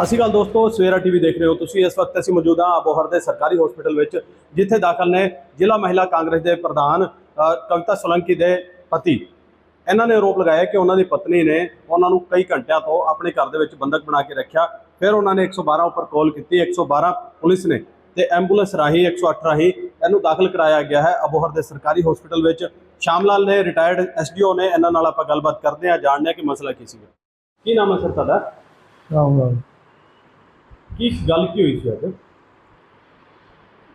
ਸਤਿ ਸ਼੍ਰੀ ਅਕਾਲ ਦੋਸਤੋ, ਸਵੇਰਾ ਟੀਵੀ ਦੇਖ ਰਹੇ ਹੋ ਤੁਸੀਂ। ਇਸ ਵਕਤ ਅਸੀਂ ਮੌਜੂਦ ਹਾਂ ਅਬੋਹਰ ਦੇ ਸਰਕਾਰੀ ਹਸਪੀਟਲ ਵਿੱਚ, ਜਿੱਥੇ ਦਾਖਲ ਨੇ ਜ਼ਿਲ੍ਹਾ ਮਹਿਲਾ ਕਾਂਗਰਸ ਦੇ ਪ੍ਰਧਾਨ ਕਵਿਤਾ ਸੋਲੰਕੀ ਦੇ ਪਤੀ। ਇਹਨਾਂ ਨੇ ਆਰੋਪ ਲਗਾਇਆ ਕਿ ਉਹਨਾਂ ਦੀ ਪਤਨੀ ਨੇ ਉਹਨਾਂ ਨੂੰ ਕਈ ਘੰਟਿਆਂ ਤੋਂ ਆਪਣੇ ਘਰ ਦੇ ਵਿੱਚ ਬੰਦਕ ਬਣਾ ਕੇ ਰੱਖਿਆ। ਫਿਰ ਉਹਨਾਂ ਨੇ 112 ਉੱਪਰ ਕਾਲ ਕੀਤੀ 112 ਪੁਲਿਸ ਨੇ ਤੇ ਐਂਬੂਲੈਂਸ ਰਾਹੀਂ 108 ਰਾਹੀਂ ਇਹਨੂੰ ਦਾਖਲ ਕਰਾਇਆ ਗਿਆ ਹੈ। ਅਬੋਹਰ ਦੇ ਸਰਕਾਰੀ ਹਸਪੀਟਲ ਵਿੱਚ ਸ਼ਾਮ ਲਾਲ ਨੇ ਰਿਟਾਇਰਡ ਐਸਡੀਓ ਨੇ ਇਹਨਾਂ ਨਾਲ ਆਪਾਂ ਗੱਲਬਾਤ ਕਰਦੇ ਹਾਂ, ਜਾਣਦੇ ਹਾਂ ਕਿ ਮਸਲਾ ਕੀ ਸੀਗਾ। ਕੀ ਨਾਮ ਹੈ ਸਰ ਤੁਹਾਡਾ? ਰਾਮ ਰਾਮ। ਕੀ ਗੱਲ ਕੀ ਹੋਈ ਸੀ ਅੱਜ?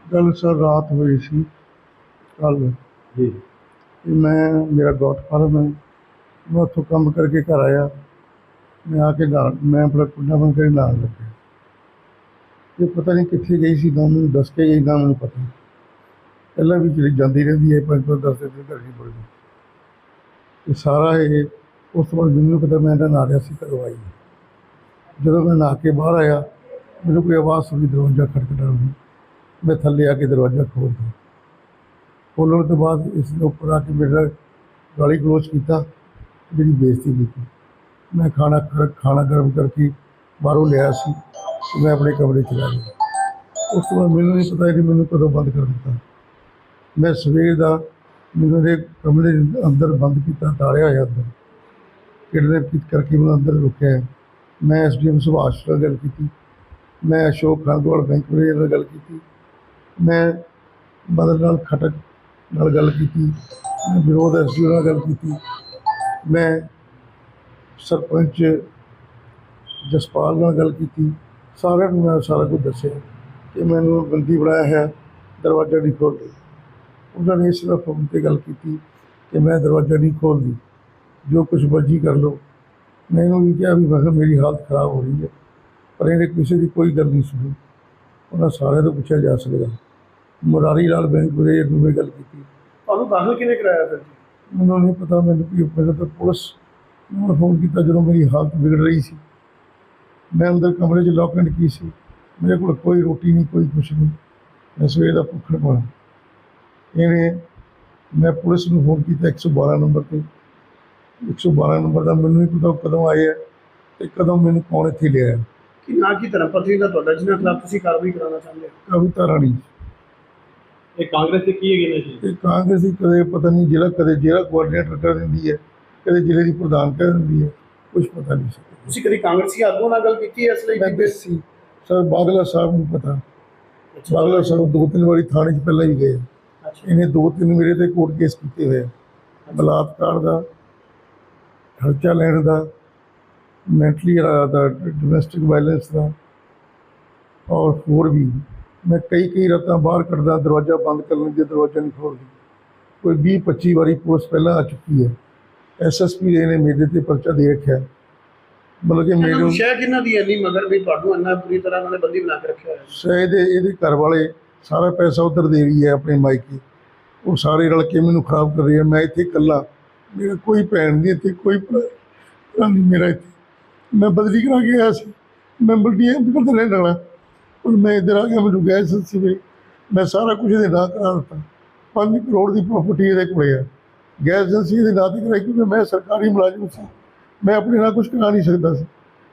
ਗੱਲ ਸਰ ਰਾਤ ਹੋਈ ਸੀ ਕੱਲ ਜੀ। ਮੈਂ ਮੇਰਾ ਗੋਟ ਫਾਰਮ ਹੈ ਮੈਂ ਉੱਥੋਂ ਕੰਮ ਕਰਕੇ ਘਰ ਆਇਆ। ਮੈਂ ਆ ਕੇ ਨਾਲ ਮੈਂ ਆਪਣਾ ਕੁੰਡਾ ਬੰਦ ਕੇ ਨਾਲ ਲੱਗਿਆ ਇਹ ਪਤਾ ਨਹੀਂ ਕਿੱਥੇ ਗਈ ਸੀ ਨਾ ਮੈਨੂੰ ਦੱਸ ਕੇ ਗਈ ਨਾ ਮੈਨੂੰ ਪਤਾ। ਪਹਿਲਾਂ ਵੀ ਚਲੀ ਜਾਂਦੀ ਰਹਿੰਦੀ ਹੈ ਪੰਜ ਪੰਜ ਦਸ ਦਿਨ ਘਰ ਨਹੀਂ ਪੜਦੀ ਇਹ ਸਾਰਾ ਇਹ ਉਸ ਤੋਂ ਬਾਅਦ ਮੈਨੂੰ ਪਤਾ ਮੈਂ ਇਹਦਾ ਨਾ ਰਿਹਾ ਸੀ ਕਦੋਂ ਆਈ। ਜਦੋਂ ਮੈਂ ਨਹਾ ਕੇ ਬਾਹਰ ਆਇਆ ਮੈਨੂੰ ਕੋਈ ਆਵਾਜ਼ ਸੁਣੀ ਦਰਵਾਜ਼ਾ ਖੜਕਦਾ ਹੋਈ ਮੈਂ ਥੱਲੇ ਆ ਕੇ ਦਰਵਾਜ਼ਾ ਖੋਲ੍ਹਿਆ ਖੋਲ੍ਹਣ ਤੋਂ ਬਾਅਦ ਇਸ ਨੇ ਉੱਪਰ ਆ ਕੇ ਮੇਰਾ ਗਾਲੀ ਗਲੋਚ ਕੀਤਾ, ਮੇਰੀ ਬੇਇੱਜ਼ਤੀ ਕੀਤੀ। ਮੈਂ ਖਾਣਾ ਖਾ- ਖਾਣਾ ਗਰਮ ਕਰਕੇ ਬਾਹਰੋਂ ਲਿਆ ਸੀ, ਤੇ ਮੈਂ ਆਪਣੇ ਕਮਰੇ ਚਲਾ ਲੈ ਗਿਆ। ਉਸ ਤੋਂ ਬਾਅਦ ਮੈਨੂੰ ਨਹੀਂ ਪਤਾ ਕਿ ਮੈਨੂੰ ਕਦੋਂ ਬੰਦ ਕਰ ਦਿੱਤਾ। ਮੈਂ ਸਵੇਰ ਦਾ ਮੈਨੂੰ ਦੇ ਕਮਰੇ ਅੰਦਰ ਬੰਦ ਕੀਤਾ ਤਾੜਿਆ ਹੋਇਆ ਅੰਦਰ। ਕਿਡਨੈਪ ਕੀਤ ਕਰਕੇ ਮੈਨੂੰ ਅੰਦਰ ਰੁਕਿਆ। ਹੈ। ਮੈਂ ਐਸਡੀਐਮ ਸੁਭਾਸ਼ ਨਾਲ ਗੱਲ ਕੀਤੀ। ਮੈਂ ਅਸ਼ੋਕ ਖਾਨਗੋੜ ਬੈਂਕ ਮੈਨੇਜਰ ਨਾਲ ਗੱਲ ਕੀਤੀ। ਮੈਂ ਬਦਲ ਨਾਲ ਖਟਕ ਨਾਲ ਗੱਲ ਕੀਤੀ। ਮੈਂ ਵਿਰੋਧ ਐਸਡੀਓ ਨਾਲ ਗੱਲ ਕੀਤੀ। ਮੈਂ ਸਰਪੰਚ ਜਸਪਾਲ ਨਾਲ ਗੱਲ ਕੀਤੀ। ਸਾਰਿਆਂ ਨੂੰ ਮੈਂ ਸਾਰਾ ਕੁਝ ਦੱਸਿਆ ਕਿ ਮੈਨੂੰ ਬੰਦੀ ਬਣਾਇਆ ਹੈ ਦਰਵਾਜ਼ਾ ਨਹੀਂ ਖੋਲ੍ਹਦੇ ਉਹਨਾਂ ਨੇ ਸਿਰਫ ਫੋਨ ਤੇ ਗੱਲ ਕੀਤੀ ਕਿ ਮੈਂ ਦਰਵਾਜ਼ਾ ਨਹੀਂ ਖੋਲ੍ਹਦੀ ਜੋ ਕੁਝ ਮਰਜ਼ੀ ਕਰ ਲਓ। ਮੈਂ ਇਹਨੂੰ ਵੀ ਕਿਹਾ ਵੀ ਮੈਂ ਕਿਹਾ ਮੇਰੀ ਹਾਲਤ ਖਰਾਬ ਹੋ ਰਹੀ ਹੈ। ਪਰ ਇਹਨੇ ਕਿਸੇ ਦੀ ਕੋਈ ਗੱਲ ਨਹੀਂ ਸੁਣੀ। ਉਹਨਾਂ ਸਾਰਿਆਂ ਤੋਂ ਪੁੱਛਿਆ ਜਾ ਸਕਦਾ। ਮੁਰਾਰੀ ਲਾਲ ਬੈਂਕ ਮੈਨੇਜਰ ਨੂੰ ਮੈਂ ਗੱਲ ਕੀਤੀ। ਤੁਹਾਨੂੰ ਦਾਖਲ ਕਿਨੇ ਕਰਾਇਆ ਫਿਰ? ਮੈਨੂੰ ਨਹੀਂ ਪਤਾ ਮੈਨੂੰ ਕੀ ਪਹਿਲਾਂ ਤਾਂ ਪੁਲਿਸ ਨੂੰ ਫੋਨ ਕੀਤਾ ਜਦੋਂ ਮੇਰੀ ਹਾਲਤ ਵਿਗੜ ਰਹੀ ਸੀ। ਮੈਂ ਅੰਦਰ ਕਮਰੇ 'ਚ ਲੌਕ ਐਂਡ ਕੀ ਸੀ? ਮੇਰੇ ਕੋਲ ਕੋਈ ਰੋਟੀ ਨਹੀਂ ਕੋਈ ਕੁਛ ਨਹੀਂ। ਮੈਂ ਸਵੇਰ ਦਾ ਭੁੱਖਣ ਪਾਣਾ ਇਹਨੇ ਮੈਂ ਪੁਲਿਸ ਨੂੰ ਫੋਨ ਕੀਤਾ 112 ਨੰਬਰ ਤੇ। 112 ਨੰਬਰ ਦਾ ਮੈਨੂੰ ਨਹੀਂ ਪਤਾ ਕਦੋਂ ਆਏ ਆ ਤੇ ਕਦੋਂ ਮੈਨੂੰ ਕੌਣ ਇੱਥੇ ਲਿਆਇਆ। ਕਿ ਨਾ ਕੀ ਧਰਮ ਪਤਨੀ ਦਾ ਤੁਹਾਡਾ ਜਿਹਨਾਂ ਖਿਲਾਫ ਤੁਸੀਂ ਕਾਰਵਾਈ ਕਰਾਉਣਾ ਚਾਹੁੰਦੇ ਹੋ? ਕਵਿਤਾ ਰਾਣੀ ਇਹ ਕਾਂਗਰਸ ਦੇ ਕੀ ਹੈਗੇ ਨੇ ਜੀ? ਤੇ ਕਾਂਗਰਸੀ ਕਦੇ ਪਤਾ ਨਹੀਂ ਜ਼ਿਲ੍ਹਾ ਕਦੇ ਜ਼ਿਲ੍ਹਾ ਕੋਆਰਡੀਨੇਟਰ ਕਰ ਦਿੰਦੀ ਹੈ ਕਦੇ ਜ਼ਿਲ੍ਹੇ ਦੀ ਪ੍ਰਧਾਨ ਕਰ ਦਿੰਦੀ ਹੈ ਕੁਝ ਪਤਾ ਨਹੀਂ ਸਕਦਾ ਤੁਸੀਂ ਕਦੀ ਕਾਂਗਰਸੀ ਆਗੂ ਨਾਲ ਗੱਲ ਕੀਤੀ ਹੈ ਇਸ ਲਈ? ਮੈਂ ਬੇਸੀ ਸਰ ਬਾਗਲਾ ਸਾਹਿਬ ਨੂੰ ਪਤਾ। ਬਾਗਲਾ ਸਾਹਿਬ ਦੋ ਤਿੰਨ ਵਾਰੀ ਥਾਣੇ 'ਚ ਪਹਿਲਾਂ ਹੀ ਗਏ। ਇਹਨੇ ਦੋ ਤਿੰਨ ਮੇਰੇ ਤੇ ਕੋਰਟ ਕੇਸ ਕੀਤੇ ਹੋਏ ਆ। ਬਲਾਤਕਾਰ ਦਾ ਖਰਚਾ ਲੈਣ ਦਾ ਮੈਂਟਲੀ ਦਾ ਡੋਮੈਸਟਿਕ ਵਾਇਲੈਂਸ ਦਾ ਔਰ ਹੋਰ ਵੀ। ਮੈਂ ਕਈ ਕਈ ਰਾਤਾਂ ਬਾਹਰ ਕੱਢਦਾ ਦਰਵਾਜ਼ਾ ਬੰਦ ਕਰ ਲੈਂਦੇ ਦਰਵਾਜ਼ਾ ਨਹੀਂ ਖੋਲ੍ਹਦੀ ਕੋਈ 20 25 ਵਾਰੀ ਪੁਲਿਸ ਪਹਿਲਾਂ ਆ ਚੁੱਕੀ ਹੈ। ਐਸਐਸਪੀ ਨੇ ਮੇਰੇ ਤੇ ਪਰਚਾ ਦੇ ਰੱਖਿਆ। ਮਤਲਬ ਕਿ ਮੇਰੇ ਸ਼ਾਇਦ ਇਹਨਾਂ ਦੀ ਇੰਨੀ ਮਗਰ ਵੀ ਤੁਹਾਨੂੰ ਇੰਨਾ ਪੂਰੀ ਤਰ੍ਹਾਂ ਉਹਨਾਂ ਨੇ ਬੰਦੀ ਬਣਾ ਕੇ ਰੱਖਿਆ ਹੋਇਆ। ਸ਼ਾਇਦ ਇਹ- ਇਹਦੇ ਘਰ ਵਾਲੇ ਸਾਰਾ ਪੈਸਾ ਉਧਰ ਦੇ ਰਹੀ ਹੈ ਆਪਣੇ ਮਾਇਕੇ। ਉਹ ਸਾਰੇ ਰਲ ਕੇ ਮੈਨੂੰ ਖਰਾਬ ਕਰ ਰਹੇ ਆ। ਮੈਂ ਇੱਥੇ ਇਕੱਲਾ। ਮੇਰਾ ਕੋਈ ਭੈਣ ਨਹੀਂ ਇੱਥੇ ਕੋਈ ਭਰਾ ਨਹੀਂ ਮੇਰਾ ਇੱਥੇ। ਮੈਂ ਬਦਲੀ ਕਰਾ ਕੇ ਆਇਆ ਸੀ। ਮੈਂ ਬਲਟੀ ਅੰਦਰ ਤੇ ਰਹਿਣ ਵਾਲਾ ਹੁਣ ਮੈਂ ਇੱਧਰ ਆ ਗਿਆ ਮੈਨੂੰ ਗੈਸ ਸੀ ਮੈਂ ਸਾਰਾ ਕੁਝ ਇਹਦੇ ਨਾਂ ਕਰਾ ਦਿੱਤਾ। 5 ਕਰੋੜ ਦੀ ਪ੍ਰਾਪਰਟੀ ਇਹਦੇ ਕੋਲੇ ਆ। ਗੈਸ ਏਜੰਸੀ ਦੇ ਨਾਂ ਤੇ ਕਰਾਈ ਕਿਉਂਕਿ ਮੈਂ ਸਰਕਾਰੀ ਮੁਲਾਜ਼ਮ ਸੀ। ਮੈਂ ਆਪਣੇ ਨਾਲ ਕੁਝ ਕਰਾ ਨਹੀਂ ਸਕਦਾ ਸੀ।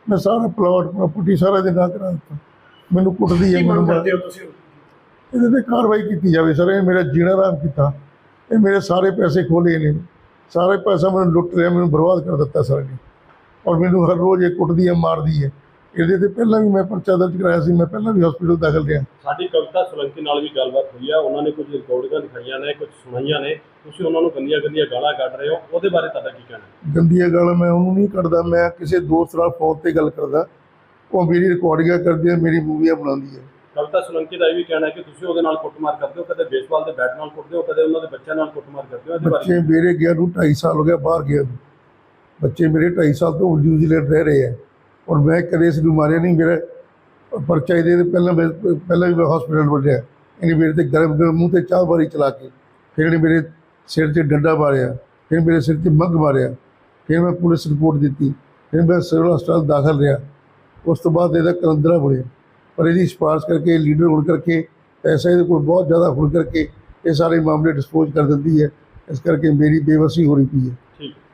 ਮੈਂ ਸਾਰਾ ਪਲਾਟ ਪ੍ਰਾਪਰਟੀ ਸਾਰਾ ਇਹਦੇ ਨਾਂ ਕਰਾ ਦਿੱਤਾ। ਮੈਨੂੰ ਕੁੱਟਦੀ ਹੈ ਮੈਨੂੰ ਕਰਦੇ ਹੋ ਤੁਸੀਂ? ਇਹਦੇ ਤੇ ਕਾਰਵਾਈ ਕੀਤੀ ਜਾਵੇ ਸਰ। ਇਹ ਮੇਰਾ ਜੀਣਾ ਆਰਾਮ ਕੀਤਾ। ਇਹ ਮੇਰੇ ਸਾਰੇ ਪੈਸੇ ਖੋਲੇ ਨੇ। ਸਾਰੇ ਪੈਸਾ ਮੈਨੂੰ ਲੁੱਟ ਰਿਹਾ ਮੈਨੂੰ ਬਰਬਾਦ ਕਰ ਦਿੱਤਾ ਸਰ। ਨੇ ਔਰ ਮੈਨੂੰ ਹਰ ਰੋਜ਼ ਇਹ ਕੁੱਟਦੀ ਹੈ ਮਾਰਦੀ ਹੈ। ਇਹਦੇ ਤੇ ਪਹਿਲਾਂ ਵੀ ਮੈਂ ਪਰਚਾ ਦਰਜ ਕਰਾਇਆ ਸੀ ਮੈਂ ਪਹਿਲਾਂ ਵੀ ਹਸਪੀਟਲ ਦਾਖਲ ਰਿਹਾ। ਸਾਡੀ ਕਵਿਤਾ ਸੋਲੰਕੀ ਨਾਲ ਵੀ ਗੱਲਬਾਤ ਹੋਈ ਆ। ਉਹਨਾਂ ਨੇ ਕੁਝ ਰਿਕਾਰਡਿੰਗਾਂ ਦਿਖਾਈਆਂ ਨੇ ਕੁਝ ਸੁਣਾਈਆਂ ਨੇ। ਤੁਸੀਂ ਉਹਨਾਂ ਨੂੰ ਗੰਦੀਆਂ ਗੰਦੀਆਂ ਗਾਲਾਂ ਕੱਢ ਰਹੇ ਹੋ। ਉਹਦੇ ਬਾਰੇ ਤੁਹਾਡਾ ਕੀ ਕਹਿਣਾ ਗੰਦੀਆਂ ਗਾਲਾਂ ਮੈਂ ਉਹਨੂੰ ਨਹੀਂ ਕੱਢਦਾ ਮੈਂ ਕਿਸੇ ਦੋਸਤ ਨਾਲ ਫੋਨ ਤੇ ਗੱਲ ਕਰਦਾ। ਉਹ ਮੇਰੀ ਰਿਕਾਰਡਿੰਗਾਂ ਕਰਦੀ ਹੈ ਮੇਰੀ ਮੂਵੀਆਂ ਬਣਾਉਂਦੀ ਹੈ ਕਵਿਤਾ ਸੋਲੰਕੀ ਦਾ ਇਹ ਵੀ ਕਹਿਣਾ ਹੈ ਕਿ ਤੁਸੀਂ ਉਹਦੇ ਨਾਲ ਕੁੱਟਮਾਰ ਕਰਦੇ ਹੋ ਕਦੇ ਬੇਸਬਾਲ ਦੇ ਬੈਟ ਨਾਲ ਕੁੱਟਦੇ ਹੋ ਕਦੇ ਉਹਨਾਂ ਦੇ ਬੱਚਿਆਂ ਨਾਲ ਕੁੱਟਮਾਰ ਕਰਦੇ ਹੋ ਬੱਚੇ ਮੇਰੇ ਗਿਆ ਨੂੰ 2.5 ਸਾਲ ਹੋ ਗਿਆ ਬਾਹਰ ਗਿਆ ਬੱਚੇ ਮੇਰੇ 2.5 ਸਾਲ ਤੋਂ ਨਿਊਜ਼ੀਲੈਂਡ ਰਹਿ ਰਹੇ ਹੈ ਔਰ ਮੈਂ ਕਦੇ ਇਸ ਨੂੰ ਮਾਰਿਆ ਨਹੀਂ, ਮੇਰਾ ਪਰਚਾ ਇਹਦੇ ਪਹਿਲਾਂ ਮੈਂ, ਪਹਿਲਾਂ ਵੀ ਮੈਂ ਹਸਪੀਟਲ ਵੱਡਿਆ ਇਹਨੇ ਮੇਰੇ ਤੇ ਗਰਮ ਗਰਮ ਮੂੰਹ ਤੇ ਚਾਹ ਵਾਰੀ ਚਲਾ ਕੇ, ਫਿਰ ਇਹਨੇ ਮੇਰੇ ਸਿਰ 'ਚ ਡੰਡਾ ਮਾਰਿਆ, ਫਿਰ ਮੇਰੇ ਸਿਰ 'ਤੇ ਮੱਗ ਮਾਰਿਆ, ਫਿਰ ਮੈਂ ਪੁਲਿਸ ਰਿਪੋਰਟ ਦਿੱਤੀ, ਫਿਰ ਮੈਂ ਸਿਵਲ ਹਸਪਤਾਲ ਦਾਖਲ ਰਿਹਾ। ਉਸ ਤੋਂ ਬਾਅਦ ਇਹਦਾ ਕਲੰਦਰਾ ਬਣਿਆ। ਪਰ ਇਹਦੀ ਸਿਫਾਰਸ਼ ਕਰਕੇ ਲੀਡਰ ਹੋਣ ਕਰਕੇ, ਪੈਸਾ ਇਹਦੇ ਕੋਲ ਬਹੁਤ ਜ਼ਿਆਦਾ ਹੋਣ ਕਰਕੇ, ਇਹ ਸਾਰੇ ਮਾਮਲੇ ਡਿਸਪੋਜ਼ ਕਰ ਦਿੰਦੀ ਹੈ। ਇਸ ਕਰਕੇ ਮੇਰੀ ਬੇਵਸੀ ਹੋ ਰਹੀ ਪਈ ਹੈ।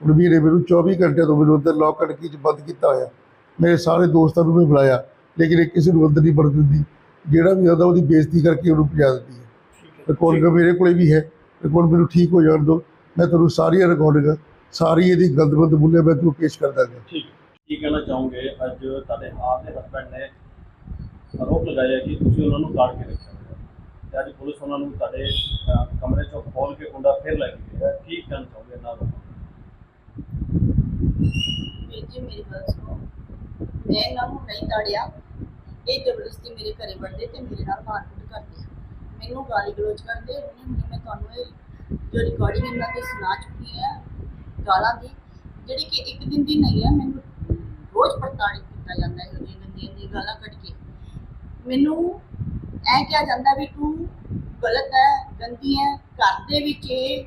ਵੀ ਇਹਨੇ ਮੈਨੂੰ 24 ਘੰਟੇ ਤੋਂ ਮੈਨੂੰ ਅੰਦਰ ਲੌਕ ਕਰਕੇ ਚ ਬੰਦ ਕੀਤਾ ਹੋਇਆ। ਮੇਰੇ ਸਾਰੇ ਦੋਸਤਾਂ ਨੂੰ ਵੀ ਬੁਲਾਇਆ ਲੇਕਿਨ ਇਹ ਕਿਸੇ ਨੂੰ ਅੰਦਰ ਨਹੀਂ ਵੜਨ ਦਿੰਦੀ। ਜਿਹੜਾ ਵੀ ਆਉਂਦਾ ਉਹਦੀ ਬੇਇੱਜ਼ਤੀ ਕਰਕੇ ਉਹਨੂੰ ਭਜਾ ਦਿੰਦੀ ਹੈ। ਰਿਕਾਰਡਿੰਗ ਮੇਰੇ ਕੋਲੇ ਵੀ ਹੈ। ਰਿਕਾਰਡ ਮੈਨੂੰ ਠੀਕ ਹੋ ਜਾਣ ਦਿਓ ਮੈਂ ਤੁਹਾਨੂੰ ਸਾਰੀਆਂ ਰਿਕਾਰਡਿੰਗਾਂ ਸਾਰੀ ਇਹਦੀ ਗਲਤਮੰਦ ਬੁੱਲੇ ਮੈਂ ਤੁਹਾਨੂੰ ਪੇਸ਼ ਕਰ ਦਾਂਗਾ ਠੀਕ ਕੀ ਕਹਿਣਾ ਚਾਹੋਗੇ? ਅੱਜ ਤੁਹਾਡੇ ਆਪ ਦੇ ਹਸਬੰਡ ਨੇ ਆਰੋਪ ਲਗਾਇਆ ਕਿ ਤੁਸੀਂ ਉਹਨਾਂ ਨੂੰ ਕਾੜ ਕੇ ਰੱਖਿਆ। ਤੇ ਅੱਜ ਪੁਲਿਸ ਉਹਨਾਂ ਨੂੰ ਤੁਹਾਡੇ ਕਮਰੇ ਚੋਂ ਖੋਲ ਕੇ ਕੁੰਡਾ ਫਿਰ ਲੈ ਕੇ ਗਿਆ। ਕੀ ਕਹਿਣਾ ਚਾਹੋਗੇ ਇਹਨਾਂ ਦਾ ਵੀਰ ਜੀ, ਮੇਰੀ ਗੱਲ ਸੁਣੋ। ਮੈਂ ਇਹਨਾਂ ਨੂੰ ਨਹੀਂ ਤਾੜਿਆ। ਇਹ ਜ਼ਬਰਦਸਤੀ ਮੇਰੇ ਘਰੇ ਵੜਦੇ ਤੇ ਮੇਰੇ ਨਾਲ ਮਾਰਕੁੱਟ ਕਰਦੇ ਮੈਨੂੰ ਗਾਲੀ ਗਲੋਚ ਕਰਦੇ ਹੁਣੇ ਹੁਣੇ ਮੈਂ ਤੁਹਾਨੂੰ ਇਹ ਜੋ ਰਿਕਾਰਡਿੰਗ ਇਹਨਾਂ ਦੀ ਸੁਣਾ ਚੁੱਕੀ ਹੈ ਗਾਲਾਂ ਦੀ, ਜਿਹੜੀ ਕਿ ਇੱਕ ਦਿਨ ਦੀ ਨਹੀਂ ਹੈ ਮੈਨੂੰ ਰੋਜ਼ ਪ੍ਰਤਾੜਿਤ ਕੀਤਾ ਜਾਂਦਾ ਹੈ ਜਿਹੜੀਆਂ ਗੰਦੀਆਂ ਦੀਆਂ ਗਾਲਾਂ ਕੱਢ ਕੇ। ਮੈਨੂੰ ਇਹ ਕਿਹਾ ਜਾਂਦਾ ਵੀ ਤੂੰ ਗਲਤ ਹੈ ਗੰਦੀ ਹੈ ਘਰ ਦੇ ਵਿੱਚ ਇਹ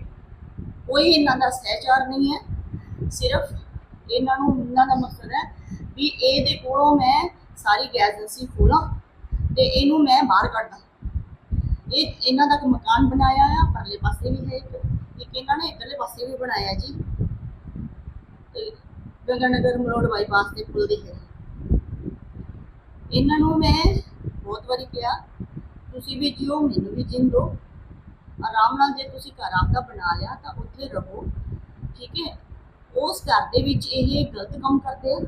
ਕੋਈ ਇਹਨਾਂ ਦਾ ਸਹਿਚਾਰ ਨਹੀਂ ਹੈ ਸਿਰਫ ਇਹਨਾਂ ਨੂੰ, ਇਹਨਾਂ ਦਾ ਮਕਸਦ ਹੈ ਵੀ ਇਹਦੇ ਕੋਲੋਂ ਮੈਂ ਸਾਰੀ ਗੈਸ ਏਜੰਸੀ ਖੋਲਾਂ ਤੇ ਇਹਨੂੰ ਮੈਂ ਬਾਹਰ ਕੱਢਾਂ ਇਹ ਇਹਨਾਂ ਦਾ ਮਕਾਨ ਬਣਾਇਆ ਆ, ਪਰਲੇ ਪਾਸੇ ਵੀ ਹੈ ਇੱਕ ਇਹਨਾਂ ਨੇ ਇਧਰਲੇ ਪਾਸੇ ਵੀ ਬਣਾਇਆ ਜੀ। ਤੇ ਗੰਗਾਨਗਰ ਮਰੋੜ ਬਾਈਪਾਸ ਦੇ ਪੁਲ ਦੇ ਹੈ। ਇਹਨਾਂ ਨੂੰ ਮੈਂ ਬਹੁਤ ਵਾਰੀ ਕਿਹਾ, ਤੁਸੀਂ ਵੀ ਜਿਓ, ਮੈਨੂੰ ਵੀ ਜਿਉਣ ਦਿਓ। ਆਰਾਮ ਨਾਲ ਜੇ ਤੁਸੀਂ ਘਰ ਆਪਦਾ ਬਣਾ ਲਿਆ ਤਾਂ ਉੱਥੇ ਰਹੋ, ਠੀਕ ਹੈ? ਉਸ ਘਰ ਦੇ ਵਿੱਚ ਇਹ ਗਲਤ ਕੰਮ ਕਰਦੇ ਆ,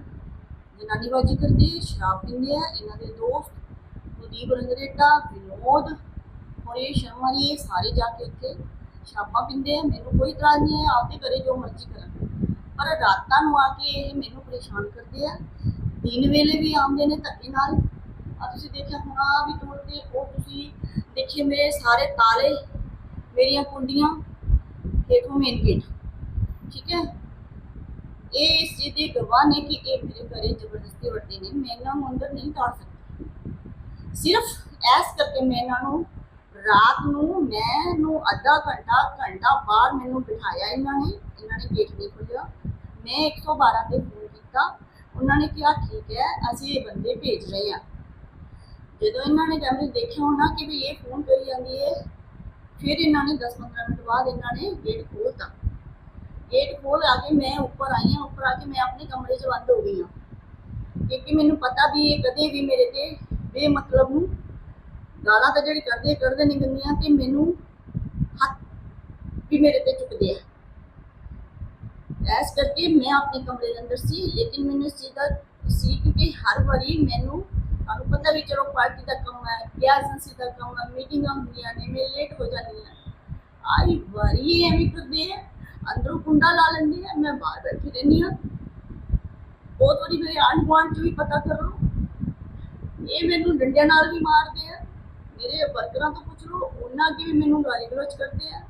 ਜਨਾਨੀਬਾਜੀ ਕਰਦੇ ਆ, ਸ਼ਰਾਬ ਪੀਂਦੇ ਆ, ਇਹਨਾਂ ਦੇ ਦੋਸਤ ਕੁਲਦੀਪ ਰੰਗਰੇਟਾ, ਵਿਨੋਦ ਔਰ ਸ਼ਰਮਾ ਜੀ, ਇਹ ਸਾਰੇ ਜਾ ਕੇ ਉੱਥੇ ਸ਼ਰਾਬਾਂ ਪੀਂਦੇ ਆ, ਮੈਨੂੰ ਕੋਈ ਇਤਰਾਜ਼ ਨਹੀਂ ਹੈ ਆਪਦੇ ਘਰੇ ਜੋ ਮਰਜ਼ੀ ਕਰਨ। ਪਰ ਰਾਤਾਂ ਨੂੰ ਆ ਕੇ ਇਹ ਮੈਨੂੰ ਪਰੇਸ਼ਾਨ ਕਰਦੇ ਆ। ਦਿਨ ਵੇਲੇ ਵੀ ਆਉਂਦੇ ਨੇ ਧੱਕੇ ਨਾਲ। ਆ ਤੁਸੀਂ ਦੇਖਿਆ ਹੋਣਾ ਵੀ ਤੋੜ ਤੋੜਦੇ ਉਹ ਤੁਸੀਂ ਦੇਖਿਏ ਮੇਰੇ ਸਾਰੇ ਤਾਲੇ, ਮੇਰੀਆਂ ਕੁੰਡੀਆਂ ਹੇਠੋਂ ਮੇਨ ਗੇਟ। ਠੀਕ ਹੈ? ਇਹ ਇਸ ਚੀਜ਼ ਦੇ ਗਵਾਹ ਨੇ ਕਿ ਇਹ ਮੇਰੇ ਘਰੇ ਜ਼ਬਰਦਸਤੀ ਵੜਦੇ ਨੇ ਮੈਂ ਇਹਨਾਂ ਨੂੰ ਅੰਦਰ ਨਹੀਂ ਤਾੜ ਸਕਦੀ। ਸਿਰਫ ਐਸ ਕਰਕੇ ਮੈਂ ਇਹਨਾਂ ਨੂੰ ਰਾਤ ਨੂੰ, ਮੈਂ ਨੂੰ ਅੱਧਾ ਘੰਟਾ ਘੰਟਾ ਬਾਹਰ ਮੈਨੂੰ ਬਿਠਾਇਆ ਇਹਨਾਂ ਨੇ ਇਹਨਾਂ ਨੇ ਗੇਟ ਨਹੀਂ ਖੋਲ੍ਹਿਆ। ਮੈਂ 112 ਤੇ ਫੋਨ ਕੀਤਾ, ਉਹਨਾਂ ਨੇ ਕਿਹਾ, ਠੀਕ ਹੈ, ਅਸੀਂ ਇਹ ਬੰਦੇ ਭੇਜ ਰਹੇ ਹਾਂ। ਜਦੋਂ ਇਹਨਾਂ ਨੇ ਕੈਮਰੇ ਦੇਖਿਆ ਹੋਣਾ ਕਿ ਵੀ ਇਹ ਫੋਨ ਕਰੀ ਜਾਂਦੀ ਹੈ, ਫਿਰ ਇਹਨਾਂ ਨੇ 10-15 ਮਿੰਟ ਬਾਅਦ ਇਹਨਾਂ ਨੇ ਗੇਟ ਖੋਲ੍ਹਤਾ। ਗੇਟ ਖੋਲ ਆ ਕੇ ਮੈਂ ਉੱਪਰ ਆਈ ਹਾਂ, ਉੱਪਰ ਆ ਕੇ ਮੈਂ ਆਪਣੇ ਕਮਰੇ 'ਚ ਬੰਦ ਹੋ ਗਈ ਹਾਂ। ਕਿਉਂਕਿ ਮੈਨੂੰ ਪਤਾ ਵੀ ਇਹ ਕਦੇ ਵੀ ਮੇਰੇ ਤੇ ਬੇਮਤਲਬ ਨੂੰ ਗਾਲਾਂ ਤਾਂ ਜਿਹੜੀ ਕਰਦੇ ਕਰਦੇ ਨਹੀਂ ਗੰਦੀਆਂ ਤੇ ਮੈਨੂੰ ਹੱਥ ਵੀ ਮੇਰੇ ਤੇ ਚੁੱਕਦੇ ਆ। ਐਸ ਕਰਕੇ ਮੈਂ ਆਪਣੇ ਕਮਰੇ ਦੇ ਅੰਦਰ ਸੀ, ਲੇਕਿਨ ਮੈਨੂੰ ਇਸ ਚੀਜ਼ ਦਾ ਸੀ ਕਿਉਂਕਿ ਹਰ ਵਾਰੀ ਮੈਨੂੰ, ਤੁਹਾਨੂੰ ਪਤਾ ਵੀ ਚਲੋ ਪਾਰਟੀ ਦਾ ਕੰਮ ਹੈ ਗਿਆ ਏਜੰਸੀ ਦਾ ਕੰਮ ਹੈ, ਮੀਟਿੰਗਾਂ ਹੁੰਦੀਆਂ ਨੇ, ਮੈਂ ਲੇਟ ਹੋ ਜਾਂਦੀ ਹਾਂ। ਆਈ ਵਾਰੀ ਐਵੇਂ ਕਰਦੇ ਆ। ਅੰਦਰੋਂ ਕੁੰਡਾ ਲਾ ਲੈਂਦੀ ਹੈ, ਮੈਂ ਬਾਹਰ ਬੈਠੀ ਰਹਿੰਦੀ ਹਾਂ। ਬਹੁਤ ਵਾਰੀ ਮੇਰੇ ਆਂਢ ਗੁਆਂਢ ਚ ਵੀ ਪਤਾ ਕਰੋ, ਇਹ ਮੈਨੂੰ ਡੰਡਿਆਂ ਨਾਲ ਵੀ ਮਾਰਦੇ ਆ। ਮੇਰੇ ਵਰਕਰਾਂ ਤੋਂ ਪੁੱਛ ਲਓ, ਉਹਨਾਂ ਅੱਗੇ ਵੀ ਮੈਨੂੰ ਗਾਲੀ ਗਲੋਚ ਕਰਦੇ ਆ।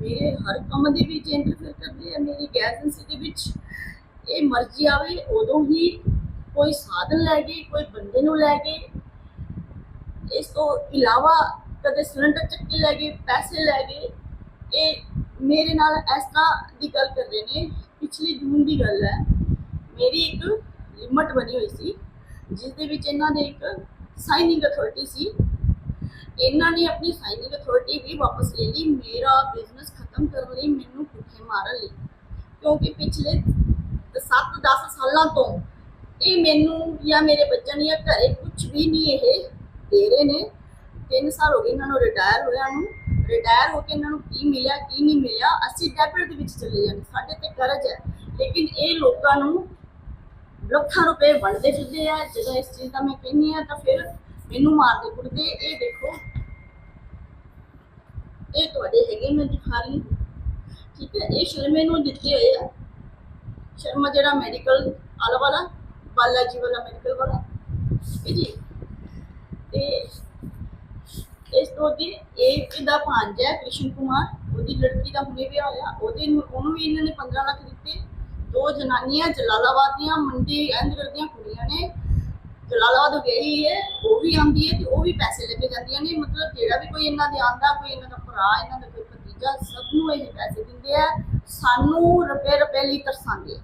ਮੇਰੇ ਹਰ ਕੰਮ ਦੇ ਵਿੱਚ ਇੰਟਰਫੇਅਰ ਕਰਦੇ ਆ, ਮੇਰੀ ਗੈਸ ਦੇ ਵਿੱਚ। ਇਹ ਮਰਜ਼ੀ ਆਵੇ, ਉਦੋਂ ਹੀ ਕੋਈ ਸਾਧਨ ਲੈ ਗਏ ਕੋਈ ਬੰਦੇ ਨੂੰ ਲੈ ਕੇ, ਇਸ ਤੋਂ ਇਲਾਵਾ ਕਦੇ ਸਿਲੰਡਰ ਚੱਕੇ ਲੈ ਗਏ, ਪੈਸੇ ਲੈ ਗਏ ਮੇਰੇ ਨਾਲ ਇਸ ਤਰ੍ਹਾਂ ਦੀ ਗੱਲ ਕਰ ਰਹੇ ਨੇ, ਪਿਛਲੇ ਜੂਨ ਦੀ ਗੱਲ ਹੈ। ਮੇਰੀ ਇੱਕ ਲਿਮਟ ਬਣੀ ਹੋਈ ਸੀ, ਜਿਸ ਦੇ ਵਿੱਚ ਇਹਨਾਂ ਦੇ ਇੱਕ ਸਾਈਨਿੰਗ ਅਥਾਰਟੀ ਸੀ। ਇਹਨਾਂ ਨੇ ਆਪਣੀ ਸਾਈਨਿੰਗ ਅਥਾਰਟੀ ਵੀ ਵਾਪਸ ਲੈ ਲਈ, ਮੇਰਾ ਬਿਜ਼ਨਸ ਖਤਮ ਕਰਨ ਲਈ ਮੈਨੂੰ ਪੁੱਠੇ ਮਾਰਨ ਲਈ। ਕਿਉਂਕਿ ਪਿਛਲੇ 7-10 ਸਾਲਾਂ ਤੋਂ ਇਹ ਮੈਨੂੰ ਜਾਂ ਮੇਰੇ ਬੱਚਿਆਂ ਨੂੰ ਜਾਂ ਘਰੇ ਕੁਝ ਵੀ ਨਹੀਂ ਇਹ ਦੇ ਰਹੇ ਨੇ। ਤਿੰਨ ਸਾਲ ਹੋ ਗਏ ਇਹਨਾਂ ਨੂੰ ਰਿਟਾਇਰ ਹੋਇਆ ਨੂੰ। ਰਿਟਾਇਰ ਹੋ ਕੇ ਇਹਨਾਂ ਨੂੰ ਕੀ ਮਿਲਿਆ, ਕੀ ਨਹੀਂ ਮਿਲਿਆ, ਅਸੀਂ ਡੈਬਿਟ ਦੇ ਵਿੱਚ ਚਲੇ ਜਾਂਦੇ, ਸਾਡੇ ਤੇ ਕਰਜ਼ ਹੈ। ਲੇਕਿਨ ਇਹ ਲੋਕਾਂ ਨੂੰ ਲੱਖਾਂ ਰੁਪਏ ਵੰਡਦੇ ਫਿਰਦੇ ਆ, ਜਦੋਂ ਇਸ ਚੀਜ਼ ਦਾ ਮੈਂ ਕਹਿੰਨੀ ਆ ਤਾਂ ਫਿਰ ਮੈਨੂੰ ਮਾਰਦੇ ਕੁੱਟਦੇ, ਇਹ ਦੇਖੋ। ਇਹ ਤੁਹਾਡੇ ਹੈਗੇ ਮੈਂ ਦਿਖਾ ਰਹੀ ਠੀਕ ਹੈ, ਇਹ ਸ਼ਰਮੇ ਨੂੰ ਦਿੱਤੇ ਹੋਏ ਆ। ਸ਼ਰਮਾ ਜਿਹੜਾ ਮੈਡੀਕਲ ਆਲਾ ਵਾਲਾ, ਬਾਲਾਜੀ ਵਾਲਾ ਮੈਡੀਕਲ ਵਾਲਾ। ਠੀਕ ਹੈ ਜੀ। ਤੇ ਇਸ ਤੋਂ ਅੱਗੇ ਇਹ ਇਹਦਾ ਭਾਂਜਾ ਕ੍ਰਿਸ਼ਨ ਕੁਮਾਰ। ਉਹਦੀ ਲੜਕੀ ਦਾ ਹੁਣੇ ਵਿਆਹ ਹੋਇਆ। ਉਹਦੇ ਨੂੰ, ਉਹਨੂੰ ਵੀ ਇਹਨਾਂ ਨੇ 15 ਲੱਖ ਦਿੱਤੇ। ਦੋ ਜਨਾਨੀਆਂ, ਜਲਾਲਾਬਾਦ ਦੀਆਂ, ਮੰਡੀ ਇੰਜ ਕਰਦੀਆਂ ਕੁੜੀਆਂ ਨੇ। ਜਲਾਲਾਬਾਦ ਗਈ ਹੈ, ਉਹ ਵੀ ਆਉਂਦੀ ਹੈ ਤੇ ਉਹ ਵੀ ਪੈਸੇ ਲੈ ਕੇ ਜਾਂਦੀਆਂ ਨੇ। ਮਤਲਬ ਜਿਹੜਾ ਵੀ ਕੋਈ ਇਹਨਾਂ ਦੇ ਆਂਦਾ ਕੋਈ ਇਹਨਾਂ ਦਾ ਭਰਾ, ਇਹਨਾਂ ਦਾ ਕੋਈ ਭਤੀਜਾ, ਸਭ ਨੂੰ ਇਹ ਪੈਸੇ ਦਿੰਦੇ ਆ। ਸਾਨੂੰ ਰੁਪਏ ਰੁਪਏ ਲਈ ਤਰਸਾਉਂਦੇ ਆ।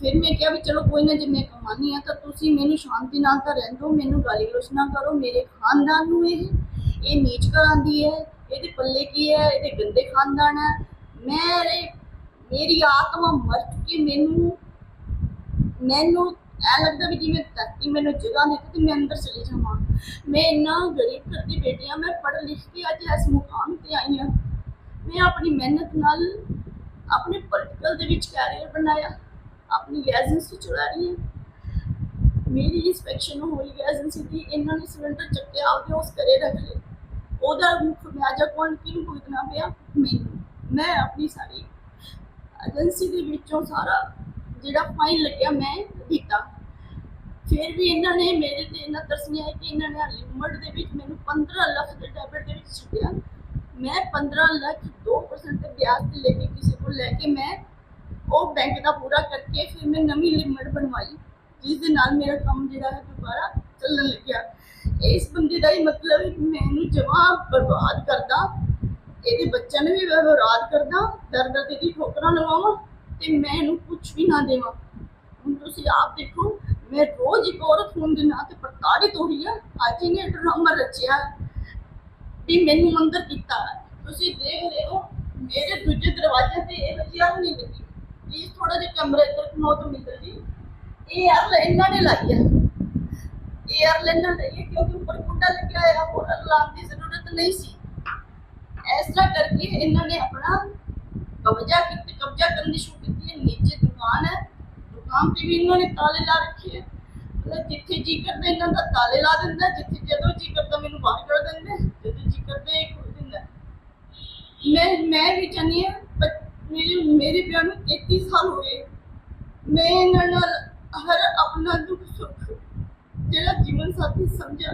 ਫਿਰ ਮੈਂ ਕਿਹਾ ਵੀ ਚਲੋ ਕੋਈ ਨਾ ਜੇ ਮੈਂ ਕਮਾਨੀ ਆ ਤਾਂ ਤੁਸੀਂ ਮੈਨੂੰ ਸ਼ਾਂਤੀ ਨਾਲ ਤਾਂ ਰਹਿਣ ਦਿਓ, ਮੈਨੂੰ ਗਾਲੀ ਗਲੋਚ ਨਾ ਕਰੋ, ਮੇਰੇ ਖਾਨਦਾਨ ਨੂੰ ਇਹ ਇਹ ਨੀਚ ਕਰਾਂਦੀ ਹੈ, ਇਹਦੇ ਪੱਲੇ ਕੀ ਹੈ, ਇਹਦੇ ਗੰਦੇ ਖਾਨਦਾਨ ਹੈ। ਮੈਂ ਮੇਰੀ ਆਤਮਾ ਮਰ ਚੁੱਕੀ ਮੈਨੂੰ ਮੈਨੂੰ ਐ ਲੱਗਦਾ ਵੀ ਜਿਵੇਂ ਧਰਤੀ ਮੈਨੂੰ ਜਗ੍ਹਾ ਨਹੀਂ ਤੇ ਮੈਂ ਅੰਦਰ ਚਲੀ ਜਾਵਾਂ। ਮੈਂ ਇੰਨਾ ਗਰੀਬ ਘਰ ਦੀ ਬੇਟੀ ਹਾਂ ਮੈਂ ਪੜ੍ਹ ਲਿਖ ਕੇ ਅੱਜ ਇਸ ਮੁਕਾਮ ਤੇ ਆਈ ਹਾਂ ਮੈਂ ਆਪਣੀ ਮਿਹਨਤ ਨਾਲ ਆਪਣੇ ਪੋਲੀਟੀਕਲ ਦੇ ਵਿੱਚ ਕੈਰੀਅਰ ਬਣਾਇਆ। ਆਪਣੀ ਏਜੰਸੀ ਚਲਾ ਰਹੀ ਹਾਂ। ਮੇਰੀ ਇਨਸਪੈਕਸ਼ਨ ਹੋਈ ਏਜੰਸੀ ਦੀ ਇਹਨਾਂ ਨੇ ਸਿਲੰਡਰ ਚੱਕਿਆ, ਆਪਦੇ ਉਸ ਘਰੇ ਰੱਖ ਲਏ। ਉਹਦਾ ਮੁੱਖ ਵਿਆਜਾ ਕੌਣ, ਕਿਹਨੂੰ ਭੁਗਤਣਾ ਪਿਆ? ਮੈਨੂੰ। ਮੈਂ ਆਪਣੀ ਸਾਰੀ ਏਜੰਸੀ ਦੇ ਵਿੱਚੋਂ ਸਾਰਾ ਜਿਹੜਾ ਫਾਈਨ ਲੱਗਿਆ, ਮੈਂ ਦਿੱਤਾ। ਫਿਰ ਵੀ ਇਹਨਾਂ ਨੇ ਮੇਰੇ ਤੇ ਇਹਨਾਂ ਤਰਸਨੀਆ ਕਿ ਇਹਨਾਂ ਨੇ ਲਿਮਟ ਦੇ ਵਿੱਚ ਮੈਨੂੰ 15 ਲੱਖ ਦੇ ਡੈਬਿਟ ਦੇ ਵਿੱਚ ਛੱਡਿਆ ਮੈਂ 15 ਲੱਖ 2% ਦੇ ਵਿਆਜ ਤੇ ਲੈ ਕੇ ਕਿਸੇ ਕੋਲ ਲੈ ਕੇ ਮੈਂ ਉਹ ਬੈਂਕ ਦਾ ਪੂਰਾ ਕਰਕੇ ਫਿਰ ਮੈਂ ਨਵੀਂ ਲਿਮਟ ਬਣਵਾਈ ਜਿਸ ਦੇ ਨਾਲ ਮੇਰਾ ਕੰਮ ਜਿਹੜਾ ਹੈ ਦੁਬਾਰਾ ਚੱਲਣ ਲੱਗਿਆ। ਇਸ ਬੰਦੇ ਦਾ ਹੀ ਮਤਲਬ ਹੈ ਕਿ ਬਰਬਾਦ ਕਰਦਾ, ਇਹਦੇ ਬੱਚਿਆਂ ਨੂੰ ਵੀ ਬਰਬਾਦ ਕਰਦਾ ਦਰ ਦਰ ਦੀ ਠੋਕਰਾਂ ਲਵਾਵਾਂ ਤੇ ਮੈਂ ਇਹਨੂੰ ਕੁਝ ਵੀ ਨਾ ਦੇਵਾਂ। ਹੁਣ ਤੁਸੀਂ ਆਪ ਦੇਖੋ, ਮੈਂ ਰੋਜ਼ ਇੱਕ ਔਰਤ ਹੋਣ ਦੇ ਨਾਂ ਤੇ ਪ੍ਰਤਾੜਿਤ ਹੋ ਰਹੀ ਹਾਂ, ਅੱਜ ਇਹਨੇ ਡਰਾਮਾ ਰਚਿਆ, ਵੀ ਮੈਨੂੰ ਮੰਦਰ ਕੀਤਾ। ਤੁਸੀਂ ਦੇਖ ਰਹੇ ਹੋ, ਮੇਰੇ ਦੂਜੇ ਦਰਵਾਜ਼ੇ ਤੇ ਇਹ ਬੱਚਿਆਂ ਨਹੀਂ ਲੱਗੀ ਪਲੀਜ਼ ਥੋੜਾ ਜਿਹਾ ਕਮਰੇ ਇੱਧਰ ਘੁਮਾਓ ਤਾਂ ਮਿੱਤਰ ਜੀ। ਇਹ ਯਾਰ ਇਹਨਾਂ ਨੇ ਲਾਈ ਹੈ ਇਹ ਯਾਰ ਲੈਣਾ ਨਹੀਂ ਕਿਉਂਕਿ ਉੱਪਰ ਕੁੰਡਾ ਲੱਗਿਆ ਹੋਇਆ, ਹੋਰ ਲਾਭ ਦੀ ਜ਼ਰੂਰਤ ਨਹੀਂ ਸੀ। ਇਸ ਤਰ੍ਹਾਂ ਕਰਕੇ ਇਹਨਾਂ ਨੇ ਆਪਣਾ ਕਬਜ਼ਾ ਕੀਤੀ, ਕਬਜ਼ਾ ਕਰਨੀ ਸ਼ੁਰੂ ਕੀਤੀ ਹੈ। ਨੀਚੇ ਦੁਕਾਨ ਹੈ। ਦੁਕਾਨ ਤੇ ਵੀ ਇਹਨਾਂ ਨੇ ਤਾਲੇ ਲਾ ਰੱਖੇ ਹੈ ਮਤਲਬ ਜਿੱਥੇ ਜੀ ਕਰਦਾ, ਇਹਨਾਂ ਦਾ ਤਾਲੇ ਲਾ ਦਿੰਦਾ। ਜਿੱਥੇ ਜਦੋਂ ਜੀ ਕਰਦਾ, ਮੈਨੂੰ ਬਾਹਰ ਕੱਢ ਦਿੰਦਾ। ਜਦੋਂ ਜੀ ਕਰਦਾ, ਇਹ ਖੋਲ ਦਿੰਦਾ। ਮੈਂ ਮੈਂ ਵੀ ਚਾਹੁੰਦੀ ਹਾਂ ਮੇਰੇ ਮੇਰੇ ਵਿਆਹ ਨੂੰ 33 ਸਾਲ ਹੋ ਗਏ। ਮੈਂ ਇਹਨਾਂ ਨਾਲ ਹਰ ਆਪਣਾ ਦੁੱਖ ਸੁੱਖ ਜਿਹੜਾ ਜੀਵਨ ਸਾਥੀ ਸਮਝਿਆ।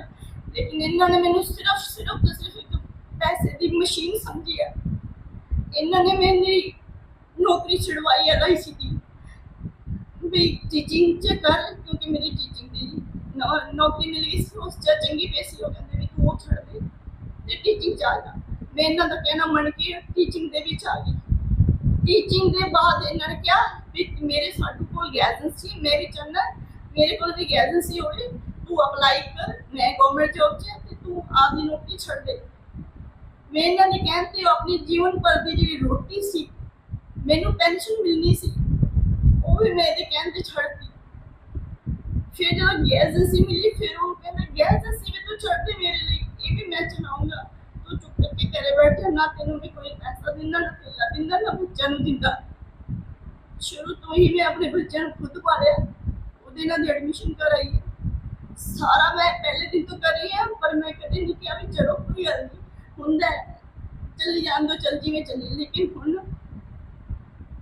ਲੇਕਿਨ ਇਹਨਾਂ ਨੇ ਮੈਨੂੰ ਸਿਰਫ ਸਿਰਫ ਤੇ ਸਿਰਫ ਇੱਕ ਪੈਸੇ ਦੀ ਮਸ਼ੀਨ ਸਮਝੀ ਹੈ। ਇਹਨਾਂ ਨੇ ਮੇਰੀ ਨੌਕਰੀ ਛਡਵਾਈ ਹੈ ਰਾਈਸੀ ਦੀ ਵੀ ਟੀਚਿੰਗ ਚ ਕਰ, ਕਿਉਂਕਿ ਮੇਰੀ ਟੀਚਿੰਗ ਦੀ ਨੌਕਰੀ ਮਿਲ ਗਈ ਸੀ। ਉਸ ਚ ਚੰਗੀ ਪੈਸੀ ਹੋ ਕਹਿੰਦੇ ਵੀ ਤੂੰ ਉਹ ਛੱਡ ਦੇ। ਤੇ ਟੀਚਿੰਗ ਚ ਆ ਜਾ। ਮੈਂ ਇਹਨਾਂ ਦਾ ਕਹਿਣਾ ਮੰਨ ਕੇ ਟੀਚਿੰਗ ਦੇ ਵਿੱਚ ਆ ਗਈ। ਟੀਚਿੰਗ ਦੇ ਬਾਅਦ ਇਹਨਾਂ ਨੇ ਕਿਹਾ ਵੀ ਮੇਰੇ ਸਾਡੇ ਕੋਲ ਏਜੰਸੀ ਮੈਂ ਵੀ ਚਾਹੁੰਦਾ ਮੇਰੇ ਕੋਲ ਵੀ ਏਜੰਸੀ ਹੋਵੇ ਤੂੰ ਅਪਲਾਈ ਕਰ, ਮੈਂ ਗਵਰਨਮੈਂਟ ਜੋਬ 'ਚ ਹਾਂ ਤੇ ਤੂੰ ਆਪਦੀ ਨੌਕਰੀ ਛੱਡ ਦੇ। ਮੈਂ ਇਹਨਾਂ ਨੇ ਕਹਿੰਦੇ ਆਪਣੀ ਜੀਵਨ ਭਰ ਦੀ ਜਿਹੜੀ ਰੋਟੀ ਸੀ, ਮੈਨੂੰ ਪੈਨਸ਼ਨ ਮਿਲਣੀ ਸੀ, ਉਹ ਵੀ ਮੈਂ ਇਹਦੇ ਕਹਿਣ ਤੇ ਛੱਡਤੀ ਫਿਰ ਜਦੋਂ ਏਜੰਸੀ ਮਿਲੀ, ਫਿਰ ਉਹ ਕਹਿੰਦਾ ਏਜੰਸੀ ਵੀ ਤੂੰ ਛੱਡ ਦੇ ਮੇਰੇ ਲਈ, ਇਹ ਵੀ ਮੈਂ ਚਲਾਉਂਗਾ। ਤੂੰ ਚੁੱਪ ਕਰਕੇ ਘਰੇ ਬੈਠ ਨਾ ਤੈਨੂੰ ਵੀ ਕੋਈ ਪੈਸਾ ਦਿੰਦਾ, ਨਾ ਤੇਲਾ ਦਿੰਦਾ, ਨਾ ਬੱਚਿਆਂ ਨੂੰ ਦਿੰਦਾ। ਸ਼ੁਰੂ ਤੋਂ ਹੀ ਮੈਂ ਆਪਣੇ ਬੱਚਿਆਂ ਨੂੰ ਖੁਦ ਪਾਲਿਆ। ਉਹਦੇ ਨਾਲ ਦੀ ਐਡਮਿਸ਼ਨ ਕਰਾਈ। ਸਾਰਾ ਮੈਂ ਪਹਿਲੇ ਦਿਨ ਤੋਂ ਕਰ ਰਹੀ ਹਾਂ ਪਰ ਮੈਂ ਕਦੇ ਨਹੀਂ ਕਿਹਾ ਵੀ ਚਲੋ ਕੋਈ ਗੱਲ ਨਹੀਂ। ਹੁੰਦਾ ਚੱਲੀ ਜਾਣ ਦੋ, ਚੱਲ ਜਿਵੇਂ ਚੱਲੀ। ਲੇਕਿਨ ਹੁਣ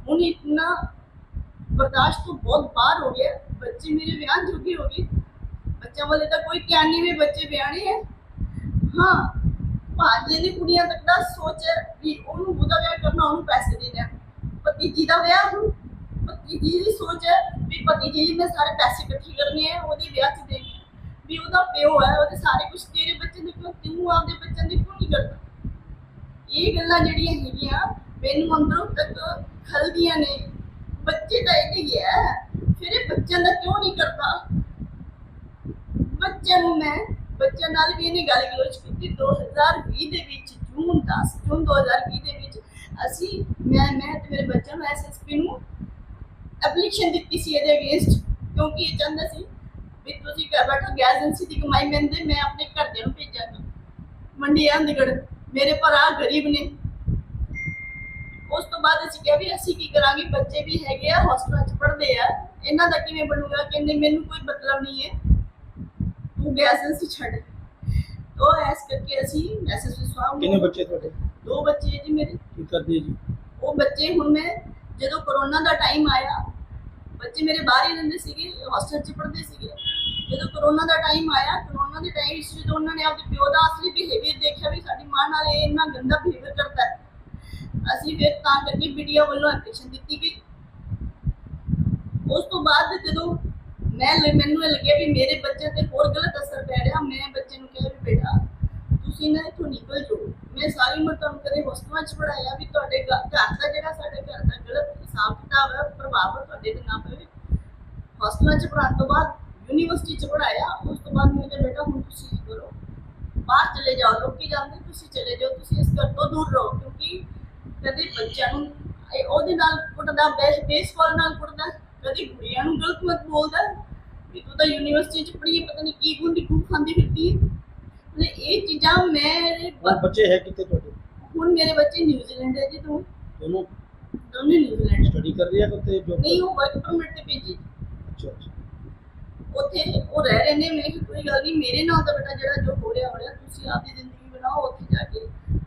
ਹੁਣ ਇਤਨਾ ਬਰਦਾਸ਼ਤ ਤੋਂ ਬਹੁਤ ਬਾਹਰ ਹੋ ਗਿਆ। ਬੱਚੇ ਮੇਰੇ ਵਿਆਹ ਜੋਗੇ ਹੋ ਗਏ। ਬੱਚਿਆਂ ਵਾਲੇ ਤਾਂ ਕੋਈ ਧਿਆਨ ਨਹੀਂ ਵੀ ਬੱਚੇ ਵਿਆਹਣੇ ਹੈ ਹਾਂ ਭਾਜੀ ਦੀ ਕੁੜੀਆਂ ਤੱਕ ਦਾ ਸੋਚ ਹੈ ਵੀ ਉਹਨੂੰ ਉਹਦਾ ਵਿਆਹ ਕਰਨਾ, ਉਹਨੂੰ ਪੈਸੇ ਦੇਣਾ। ਭਤੀਜੀ ਦਾ ਵਿਆਹ ਹੁਣ ਭਤੀਜੀ ਦੀ ਸੋਚ ਹੈ ਵੀ ਭਤੀਜੀ ਲਈ ਮੈਂ ਸਾਰੇ ਪੈਸੇ ਇਕੱਠੇ ਕਰਨੇ ਆ, ਉਹਦੇ ਵਿਆਹ 'ਚ ਦੇਣੇ ਵੀ ਉਹਦਾ ਪਿਓ ਹੈ, ਉਹਦੇ ਸਾਰੇ ਕੁਝ ਤੇਰੇ ਬੱਚੇ ਦੇ ਕਿਉਂ ਤੂੰ ਆਪਦੇ ਬੱਚਿਆਂ ਦੇ ਕਿਉਂ ਨਹੀਂ ਕਰਦਾ? ਇਹ ਗੱਲਾਂ ਜਿਹੜੀਆਂ ਹੈਗੀਆਂ, ਮੈਨੂੰ ਅੰਦਰੋਂ ਤੱਕ ਖਲਦੀਆਂ ਨੇ। ਬੱਚੇ ਤਾਂ ਇਹ ਹੀ ਹੈ, ਫਿਰ ਇਹ ਬੱਚਿਆਂ ਦਾ ਕਿਉਂ ਨਹੀਂ ਕਰਦਾ? ਬੱਚਿਆਂ ਨੂੰ ਮੈਂ ਬੱਚਿਆਂ ਨਾਲ ਵੀ ਇਹਨੇ ਗੱਲ ਗਲੋਚ ਕੀਤੀ 2020 ਦੇ ਵਿੱਚ, ਜੂਨ 10 ਜੂਨ 2020 ਦੇ ਵਿੱਚ ਅਸੀਂ, ਮੈਂ ਮੈਂ ਤੇ ਮੇਰੇ ਬੱਚਿਆਂ ਨੂੰ ਐਸਐਸਪੀ ਨੂੰ ਐਪਲੀਕੇਸ਼ਨ ਦਿੱਤੀ ਸੀ ਇਹਦੇ ਅਗੇਂਸਟ ਕਿਉਂਕਿ ਇਹ ਚਾਹੁੰਦਾ ਸੀ ਵੀ ਤੁਸੀਂ ਘਰ ਬੈਠੋ ਗੈਸ ਏਜੰਸੀ ਦੀ ਕਮਾਈ ਮੈਂਦੇ ਮੈਂ ਆਪਣੇ ਘਰਦਿਆਂ ਨੂੰ ਭੇਜਾਂਗਾ। ਮੰਡੀ ਅੰਦਗੜ ਮੇਰੇ ਭਰਾ ਗਰੀਬ ਨੇ। ਉਸ ਤੋਂ ਬਾਅਦ ਅਸੀਂ ਕਿਹਾ ਵੀ ਅਸੀਂ ਕੀ ਕਰਾਂਗੇ, ਬੱਚੇ ਵੀ ਹੈਗੇ ਆ ਹੌਸਟਲਾਂ 'ਚ ਪੜ੍ਹਦੇ ਆ। ਇਹਨਾਂ ਦਾ ਕਿਵੇਂ ਬਣੂਗਾ, ਕਹਿੰਦੇ ਮੈਨੂੰ ਕੋਈ ਮਤਲਬ ਨਹੀਂ ਹੈ। ਤੂੰ ਗੈਸ ਏਜੰਸੀ ਛੱਡ ਤੋ ਐਸ ਕਰਕੇ ਅਸੀਂ ਐਸਐਸਪੀ ਸਾਹਿਬ ਕਿੰਨੇ ਨੂੰ ਬੱਚੇ ਤੁਹਾਡੇ? ਦੋ ਬੱਚੇ ਹੈ ਜੀ ਮੇਰੇ। ਕੀ ਕਰਦੇ ਜੀ? ਉਹ ਬੱਚੇ ਹੁਣ ਮੈਂ ਜਦੋਂ ਕਰੋਨਾ ਦਾ ਟਾਈਮ ਆਇਆ ਬੱਚੇ ਮੇਰੇ ਬਾਹਰ ਹੀ ਰਹਿੰਦੇ ਸੀਗੇ ਹੌਸਟਲ 'ਚ ਪੜ੍ਹਦੇ ਸੀਗੇ। ਜਦੋਂ ਕਰੋਨਾ ਦਾ ਟਾਈਮ ਆਇਆ ਕਰੋਨਾ ਦੇ ਟਾਈਮ ਵਿੱਚ ਜਦੋਂ ਉਹਨਾਂ ਨੇ ਆਪਣੇ ਪਿਓ ਦਾ ਅਸਲੀ ਬਿਹੇਵੀਅਰ ਦੇਖਿਆ ਵੀ ਸਾਡੀ ਮਾਂ ਨਾਲ ਇਹ ਇੰਨਾ ਗੰਦਾ ਬਿਹੇਵੀਅਰ ਕਰਦਾ ਹੈ ਅਸੀਂ ਫਿਰ ਤਾਂ ਕਰਕੇ ਵੀਡੀਓ ਵੱਲੋਂ ਐਪਲੀਕੇਸ਼ਨ ਦਿੱਤੀ ਗਈ। ਉਸ ਤੋਂ ਬਾਅਦ ਜਦੋਂ ਮੈਂ ਮੈਨੂੰ ਇਹ ਲੱਗਿਆ ਵੀ ਮੇਰੇ ਬੱਚੇ ਤੇ ਹੋਰ ਗਲਤ ਅਸਰ ਪੈ ਰਿਹਾ। ਮੈਂ ਬੱਚੇ ਨੂੰ ਕਿਹਾ ਵੀ ਬੇਟਾ, ਤੁਸੀਂ ਨਾ ਇੱਥੋਂ ਨਿਕਲ ਜਾਓ। ਮੈਂ ਸਾਰੀ ਉਮਰ ਤੁਹਾਨੂੰ ਕਦੇ ਹੋਸਟਲਾਂ 'ਚ ਪੜਾਇਆ ਵੀ ਤੁਹਾਡੇ ਘਰ ਦਾ ਜਿਹੜਾ ਸਾਡੇ ਘਰ ਦਾ ਗਲਤ ਹਿਸਾਬ ਕਿਤਾਬ ਹੈ, ਪ੍ਰਭਾਵ ਤੁਹਾਡੇ ਤੇ ਨਾ ਪਵੇ। ਹੋਸਟਲਾਂ 'ਚ ਪੜਾਉਣ ਤੋਂ ਬਾਅਦ ਯੂਨੀਵਰਸਿਟੀ 'ਚ ਪੜਾਇਆ ਉਸ ਤੋਂ ਬਾਅਦ ਮੈਂ ਕਿਹਾ, ਬੇਟਾ, ਹੁਣ ਤੁਸੀਂ ਇਹ ਕਰੋ? ਬਾਹਰ ਚਲੇ ਜਾਓ, ਲੋਕੀ ਜਾਂਦੇ, ਤੁਸੀਂ ਚਲੇ ਜਾਓ, ਤੁਸੀਂ ਇਸ ਘਰ ਤੋਂ ਦੂਰ ਰਹੋ। ਕਿਉਂਕਿ ਕਦੇ ਬੱਚਿਆਂ ਨੂੰ ਉਹਦੇ ਨਾਲ ਕੁੱਟਦਾ ਬੇਸਬਾਲ ਨਾਲ ਕੁੱਟਦਾ, ਕਦੇ ਕੁੜੀਆਂ ਨੂੰ ਗਲਤ ਮਤ ਬੋਲਦਾ। ਵੀ ਤੂੰ ਤਾਂ ਯੂਨੀਵਰਸਿਟੀ ਚ ਪੜ੍ਹੀ ਹੈ, ਪਤਾ ਨਹੀਂ ਕੀ ਗੁੰਦੀ ਖੂਬ ਖਾਂਦੀ ਫਿਰਦੀ ਹੈ। ਮਤਲਬ ਇਹ ਚੀਜ਼ਾਂ ਮੇਰੇ ਹੁਣ ਬੱਚੇ ਹੈ ਕਿਤੇ ਤੁਹਾਡੇ? ਹੁਣ ਮੇਰੇ ਬੱਚੇ ਨਿਊਜ਼ੀਲੈਂਡ ਹੈ ਜੀ ਤੂੰ ਦੋਨੋਂ? ਦੋਨੇ ਨਿਊਜ਼ੀਲੈਂਡ ਸਟੱਡੀ ਕਰ ਰਹੀ ਹੈ ਕਿਤੇ ਜੋ ਨਹੀਂ ਉਹ ਵਰਕ ਪਰਮਿਟ ਤੇ ਭੇਜੀ। ਅੱਛਾ ਅੱਛਾ। ਉੱਥੇ ਉਹ ਰਹਿ ਰਹੇ ਨੇ ਮੈਂ ਕਿਹਾ ਕੋਈ ਗੱਲ ਨਹੀਂ ਮੇਰੇ ਨਾਲ ਤਾਂ ਬੇਟਾ ਜਿਹੜਾ ਜੋ ਹੋ ਰਿਹਾ ਹੋ ਰਿਹਾ ਤੁਸੀਂ ਆਪਦੀ ਜ਼ਿੰਦਗੀ ਬਣਾਓ ਉੱਥੇ ਜਾ ਕੇ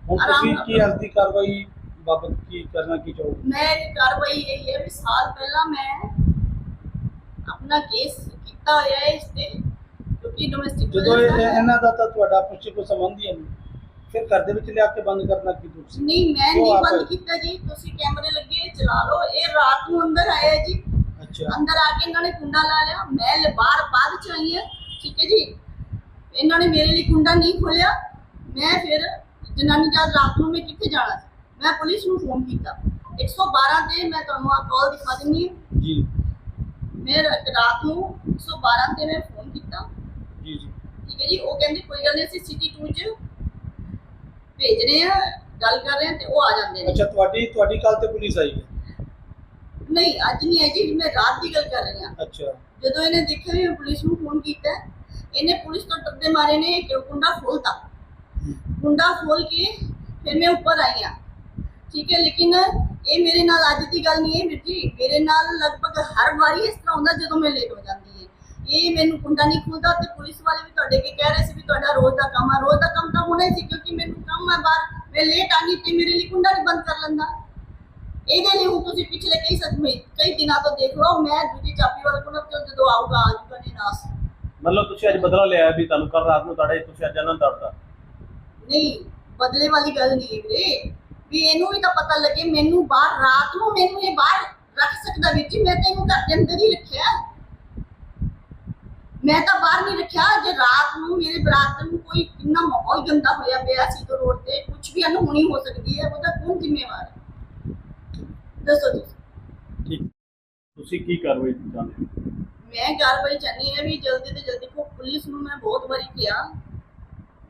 ਹੁਣ ਤੁਸੀਂ ਨਾਲ ਕੀ ਅੱਜ ਦੀ ਕਾਰਵਾਈ ਬਾਬਤ ਕੀ ਕਰਨਾ ਕੀ ਚਾਹੋਗੇ? ਮੈਂ ਇਹ ਕਾਰਵਾਈ ਇਹ ਹੈ ਵੀ ਸਾਲ ਪਹਿਲਾਂ ਮੈਂ ਆਪਣਾ ਕੇਸ ਕੀਤਾ ਹੋਇਆ ਹੈ ਇਸ ਤੇ ਕਿਉਂਕਿ ਡੋਮੈਸਟਿਕ ਜਦੋਂ ਇਹ- ਇਹਨਾਂ ਦਾ ਤਾਂ ਤੁਹਾਡਾ ਆਪਸ ਵਿੱਚ ਕੋਈ ਸੰਬੰਧ ਹੀ ਨਹੀਂ। ਫਿਰ ਘਰ ਦੇ ਵਿੱਚ ਲਿਆ ਕੇ ਬੰਦ ਕਰਨਾ ਕੀ ਤੁਸੀਂ ਨਹੀਂ ਮੈਂ ਉਹ ਨਹੀਂ ਆਪ- ਬੰਦ ਕੀਤਾ ਜੀ। ਤੁਸੀਂ ਕੈਮਰੇ ਲੱਗੇ ਚਲਾ ਲਓ। ਇਹ ਰਾਤ ਨੂੰ ਅੰਦਰ ਆਇਆ ਜੀ। ਅੱਛਾ। ਅੰਦਰ ਆ ਕੇ ਇਹਨਾਂ ਨੇ ਕੁੰਡਾ ਲਾ ਲਿਆ। ਮੈਂ ਲ- ਬਾਹਰ ਬਾਅਦ ਚ ਆਈ ਹਾਂ। ਠੀਕ ਹੈ ਜੀ। ਇਹਨਾਂ ਨੇ ਮੇਰੇ ਲਈ ਕੁੰਡਾ ਨਹੀਂ ਖੋਲਿਆ ਮੈਂ ਫਿਰ ਜਨਾਨੀ ਜਦ ਰਾਤ ਨੂੰ ਮੈਂ ਕਿੱਥੇ ਜਾਣਾ ਸੀ? ਮੈਂ ਪੁਲਿਸ ਨੂੰ ਫੋਨ ਕੀਤਾ। 112 ਤੇ ਮੈਂ ਤੁਹਾਨੂੰ ਆ ਕਾਲ ਦਿਖਾ ਦਿੰਦੀ ਹਾਂ। ਜੀ। ਮੈਂ ਰਾਤ ਨੂੰ 112 ਤੇ ਮੈਂ ਫੋਨ ਕੀਤਾ। ਜੀ ਜੀ। ਠੀਕ ਹੈ ਜੀ ਉਹ ਕਹਿੰਦੇ ਕੋਈ ਗੱਲ ਨਹੀਂ ਅਸੀਂ ਸਿਟੀ 2 ਚ ਭੇਜ ਰਹੇ ਆ ਗੱਲ ਕਰ ਰਹੇ ਆ ਤੇ ਉਹ ਆ ਜਾਂਦੇ ਨੇ। ਅੱਛਾ ਤੁਹਾਡੀ ਤੁਹਾਡੀ ਕੱਲ ਤੇ ਪੁਲਿਸ ਆਈ ਹੈ? ਨਹੀਂ ਅੱਜ ਨਹੀਂ ਆਈ ਜੀ ਮੈਂ ਰਾਤ ਦੀ ਗੱਲ ਕਰ ਰਹੀ ਹਾਂ। ਅੱਛਾ। ਜਦੋਂ ਇਹਨੇ ਦੇਖਿਆ ਵੀ ਮੈਂ ਪੁਲਿਸ ਨੂੰ ਫੋਨ ਕੀਤਾ ਇਹਨੇ ਪੁਲਿਸ ਤੋਂ ਡਰਦੇ ਮਾਰੇ ਨੇ ਕਿ ਕੁੰਡਾ ਖੋਲਤਾ। ਕੁੰਡਾ ਖੋਲ ਕੇ ਫਿਰ ਮੈਂ ਉੱਪਰ ਆਈ ਹਾਂ। ਠੀਕ ਹੈ ਲੇਕਿਨ ਇਹ ਮੇਰੇ ਨਾਲ ਅੱਜ ਦੀ ਗੱਲ ਨਹੀਂ ਹੈ ਵੀਰ ਜੀ। ਮੇਰੇ ਨਾਲ ਲਗਭਗ ਹਰ ਵਾਰੀ ਇਸ ਤਰ੍ਹਾਂ ਹੁੰਦਾ ਜਦੋਂ ਮੈਂ ਲੇਟ ਹੋ ਜਾਂਦੀ ਹੈ। ਇਹ ਮੈਨੂੰ ਕੁੰਡਾ ਨਹੀਂ ਖੁੱਲਦਾ ਤੇ ਪੁਲਿਸ ਵਾਲੇ ਵੀ ਤੁਹਾਡੇ ਕੇ ਕਹਿ ਰਹੇ ਸੀ ਵੀ ਤੁਹਾਡਾ ਰੋਜ਼ ਦਾ ਕੰਮ ਆ। ਰੋਜ਼ ਦਾ ਕੰਮ ਤਾਂ ਹੋਣਾ ਹੀ ਸੀ ਕਿਉਂਕਿ ਮੈਨੂੰ ਕੰਮ ਹੈ ਬਾਹਰ। ਮੈਂ ਲੇਟ ਆ ਗਈ ਤੇ ਮੇਰੇ ਲਈ ਕੁੰਡਾ ਨਹੀਂ ਬੰਦ ਕਰ ਲੈਂਦਾ। ਇਹਦੇ ਲਈ ਹੁਣ ਤੁਸੀਂ ਪਿਛਲੇ ਕਈ ਸਮੇਂ ਕਈ ਦਿਨਾਂ ਤੋਂ ਦੇਖ ਲਓ ਮੈਂ ਦੂਜੀ ਚਾਬੀ ਵਾਲੇ ਕੋਲ ਜਦੋਂ ਆਊਗਾ ਆ ਜੂਗਾ ਨਹੀਂ ਨਾਸ ਮਤਲਬ ਤੁਸੀਂ ਅੱਜ ਬਦਲਾ ਲਿਆ ਵੀ ਤੁਹਾਨੂੰ ਕੱਲ ਰਾਤ ਨੂੰ ਤੁਹਾਡੇ ਤੁਸੀਂ ਅੱਜ ਇਹਨਾਂ ਨੂੰ ਤੜਦਾ ਨਹੀਂ ਬਦਲੇ ਵਾਲੀ ਗੱਲ ਨਹੀਂ ਵੀਰੇ। ਵੀ ਇਹਨੂੰ ਵੀ ਤਾਂ ਪਤਾ ਲੱਗੇ ਮੈਨੂੰ ਬਾਹਰ ਰਾਤ ਨੂੰ ਮੈਨੂੰ ਇਹ ਬਾਹਰ ਰੱਖ ਸਕਦਾ ਵਿੱਚ ਮੈਂ ਤੈਨੂੰ ਘਰ ਦੇ ਅੰਦਰ ਹੀ ਰੱਖਿਆ। ਮੈਂ ਤਾਂ ਬਾਹਰ ਨਹੀਂ ਰੱਖਿਆ ਜੇ ਰਾਤ ਨੂੰ ਮੇਰੇ ਬਰਾਤ ਨੂੰ ਕੋਈ ਕਿੰਨਾ ਮਾਹੌਲ ਗੰਦਾ ਹੋਇਆ ਪਿਆ ਸੀ ਤੋਂ ਰੋਡ ਤੇ ਕੁਝ ਵੀ ਅਨਹੋਣੀ ਹੋ ਸਕਦੀ ਹੈ ਉਹਦਾ ਕੌਣ ਜ਼ਿੰਮੇਵਾਰ ਹੈ? ਦੱਸੋ ਤੁਸੀਂ ਠੀਕ। ਤੁਸੀਂ ਕੀ ਕਾਰਵਾਈ ਚਾਹੁੰਦੇ ਹੋ? ਮੈਂ ਕਾਰਵਾਈ ਚਾਹਨੀ ਹੈ ਵੀ ਜਲਦੀ ਤੋਂ ਜਲਦੀ ਕੋ ਪੁਲਿਸ ਨੂੰ ਮੈਂ ਬਹੁਤ ਵਾਰੀ ਕਿਹਾ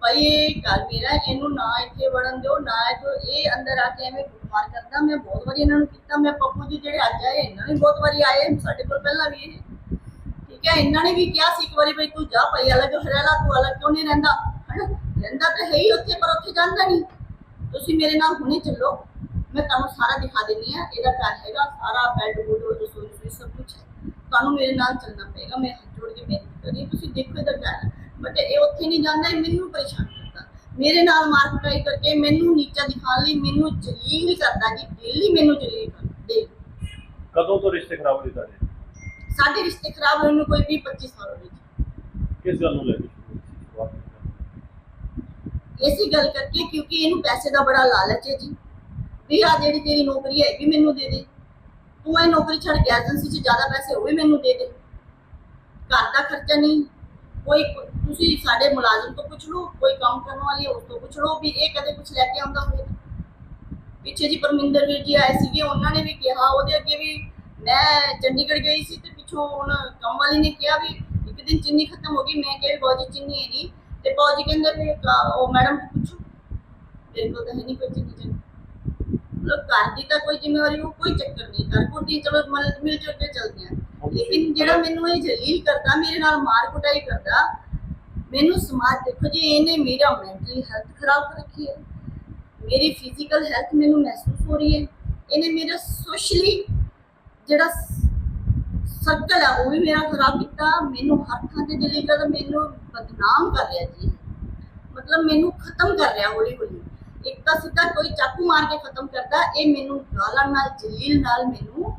ਭਾਈ, ਇਹ ਘਰ ਮੇਰਾ ਇਹਨੂੰ ਨਾ ਇੱਥੇ ਵੜਨ ਦਿਓ, ਨਾ ਇਹ ਇਹ ਅੰਦਰ ਆ ਕੇ ਐਵੇਂ ਕੁੱਟਮਾਰ ਕਰਦਾ। ਮੈਂ ਬਹੁਤ ਵਾਰੀ ਇਹਨਾਂ ਨੂੰ ਕੀਤਾ, ਮੈਂ ਪੱਪੂ ਜੀ ਜਿਹੜੇ ਅੱਜ ਆਏ, ਇਹਨਾਂ ਨੇ ਬਹੁਤ ਵਾਰੀ ਆਏ, ਸਾਡੇ ਕੋਲ ਪਹਿਲਾਂ ਵੀ ਇਹ। ਠੀਕ ਹੈ, ਇਹਨਾਂ ਨੇ ਵੀ ਕਿਹਾ ਸੀ ਇੱਕ ਵਾਰੀ, ਬਈ ਤੂੰ ਜਾ ਭਾਈ, ਅਲੱਗ ਹਰਿਆਲਾ, ਤੂੰ ਅਲੱਗ ਕਿਉਂ ਨਹੀਂ ਰਹਿੰਦਾ? ਹਨਾ? ਰਹਿੰਦਾ ਤਾਂ ਹੈ ਹੀ ਉੱਥੇ, ਪਰ ਉੱਥੇ ਜਾਂਦਾ ਨਹੀਂ। ਤੁਸੀਂ ਮੇਰੇ ਨਾਲ ਹੁਣੇ ਚੱਲੋ। ਮੈਂ ਤੁਹਾਨੂੰ ਸਾਰਾ ਦਿਖਾ ਦਿੰਨੀ ਆ ਇਹਦਾ ਘਰ ਹੈਗਾ, ਸਾਰਾ ਬੈੱਡ ਬੁੱਡ ਰਸੋਈ ਰਸੋਈ ਸਭ ਕੁਝ ਹੈ। ਤੁਹਾਨੂੰ ਮੇਰੇ ਨਾਲ ਚੱਲਣਾ ਪਏਗਾ, ਮੈਂ ਹੱਥ ਜੋੜ ਕੇ ਬੇਨਤੀ ਕਰੀ ਤੁਸੀਂ ਦੇਖੋ ਇਹਦਾ ਘਰ। ਬਟ ਇਹ ਉੱਥੇ ਨਹੀਂ ਜਾਂਦਾ ਇਹ ਮੈਨੂੰ ਪਰੇਸ਼ਾਨ ਕਰਦਾ। ਮੇਰੇ ਨਾਲ ਮਾਰ ਕੁਟਾਈ ਕਰਕੇ ਮੈਨੂੰ ਨੀਚਾ ਦਿਖਾਉਣ ਲਈ ਮੈਨੂੰ ਜਲੀਲ ਕਰਦਾ ਜੀ ਡੇਲੀ ਮੈਨੂੰ ਜਲੀਲ ਕਰਦਾ। ਕਦੋਂ ਤੋਂ ਰਿਸ਼ਤੇ ਖਰਾਬ ਹੋਏ ਤੁਹਾਡੇ? ਸਾਡੇ ਰਿਸ਼ਤੇ ਖਰਾਬ ਹੋਣ ਨੂੰ ਕੋਈ 20 25 ਸਾਲ ਹੋ ਗਏ ਕਿਸ ਗੱਲ ਨੂੰ ਲੈ ਕੇ? ਇਸੇ ਗੱਲ ਕਰਕੇ ਕਿਉਂਕਿ ਇਹਨੂੰ ਪੈਸੇ ਦਾ ਬੜਾ ਲਾਲਚ ਹੈ ਜੀ। ਵੀ ਆ ਜਿਹੜੀ ਤੇਰੀ ਨੌਕਰੀ ਹੈ ਵੀ ਮੈਨੂੰ ਦੇ ਦੇ। ਤੂੰ ਇਹ ਨੌਕਰੀ ਛੱਡ ਕੇ ਏਜੰਸੀ 'ਚ ਜ਼ਿਆਦਾ ਪੈਸੇ ਉਹ ਵੀ ਮੈਨੂੰ ਦੇ ਦੇ। ਘਰ ਦਾ ਖਰਚਾ ਨਹੀਂ। ਕੋਈ ਤੁਸੀਂ ਸਾਡੇ ਮੁਲਾਜ਼ਮ ਤੋਂ ਪੁੱਛ ਲਓ, ਕੋਈ ਕੰਮ ਕਰਨ ਵਾਲੀ ਉਸ ਤੋਂ ਪੁੱਛ ਲਓ ਵੀ ਇਹ ਕਦੇ ਕੁਝ ਲੈ ਕੇ ਆਉਂਦਾ ਹੋਵੇ ਪਿੱਛੇ ਜੀ ਪਰਮਿੰਦਰ ਵੀਰ ਜੀ ਆਏ ਸੀਗੇ, ਉਹਨਾਂ ਨੇ ਵੀ ਕਿਹਾ, ਉਹਦੇ ਅੱਗੇ ਵੀ ਮੈਂ ਚੰਡੀਗੜ੍ਹ ਗਈ ਸੀ ਤੇ ਪਿੱਛੋਂ ਹੁਣ ਕੰਮ ਵਾਲੀ ਨੇ ਕਿਹਾ ਵੀ ਇੱਕ ਦਿਨ ਚਿੰਨੀ ਖਤਮ ਹੋ ਗਈ, ਮੈਂ ਕਿਹਾ ਵੀ ਬਾਜੀ ਚੀਨੀ ਹੈ ਨਹੀਂ ਤੇ ਬਾਜੀ ਕਹਿੰਦੇ ਵੀ ਉਹ ਮੈਡਮ ਤੋਂ ਪੁੱਛੋ। ਮੇਰੇ ਕੋਲ ਤਾਂ ਹੈ ਨਹੀਂ ਕੋਈ ਚੀਨੀ ਚੰਨੀ ਮਤਲਬ ਘਰ ਦੀ ਤਾਂ ਕੋਈ ਜ਼ਿੰਮੇਵਾਰੀ ਉਹ ਕੋਈ ਚੱਕਰ ਨਹੀਂ। ਘਰ ਕੋਟੀ ਚਲੋ ਮਿਲ ਮਿਲ ਜੁਲ ਕੇ ਚੱਲਦੇ ਆ। ਲੇਕਿਨ ਜਿਹੜਾ ਮੈਨੂੰ ਇਹ ਜਲੀਲ ਕਰਦਾ ਮੇਰੇ ਨਾਲ ਮਾਰ ਕੁਟਾਈ ਕਰਦਾ ਮੈਨੂੰ ਸਮਾਜ ਦੇਖੋ ਜੀ ਇਹਨੇ ਮੇਰਾ ਮੈਂਟਲੀ ਹੈਲਥ ਖਰਾਬ ਕਰ ਰੱਖੀ ਹੈ। ਮੇਰੀ ਫਿਜ਼ੀਕਲ ਹੈਲਥ ਮੈਨੂੰ ਮਹਿਸੂਸ ਹੋ ਰਹੀ ਹੈ। ਇਹਨੇ ਮੇਰਾ ਸੋਸ਼ਲੀ ਜਿਹੜਾ ਸਰਕਲ ਹੈ ਉਹ ਵੀ ਮੇਰਾ ਖਰਾਬ ਕੀਤਾ। ਮੈਨੂੰ ਹਰ ਥਾਂ ਤੇ ਜਲੀਲ ਕਰਦਾ ਮੈਨੂੰ ਬਦਨਾਮ ਕਰ ਰਿਹਾ ਜੀ। ਮਤਲਬ ਮੈਨੂੰ ਖਤਮ ਕਰ ਰਿਹਾ ਹੌਲੀ ਹੌਲੀ ਇੱਕ ਤਾਂ ਸਿੱਧਾ ਕੋਈ ਚਾਕੂ ਮਾਰ ਕੇ ਖਤਮ ਕਰਦਾ ਇਹ ਮੈਨੂੰ ਗਾਲਾਂ ਨਾਲ ਜਲੀਲ ਨਾਲ ਮੈਨੂੰ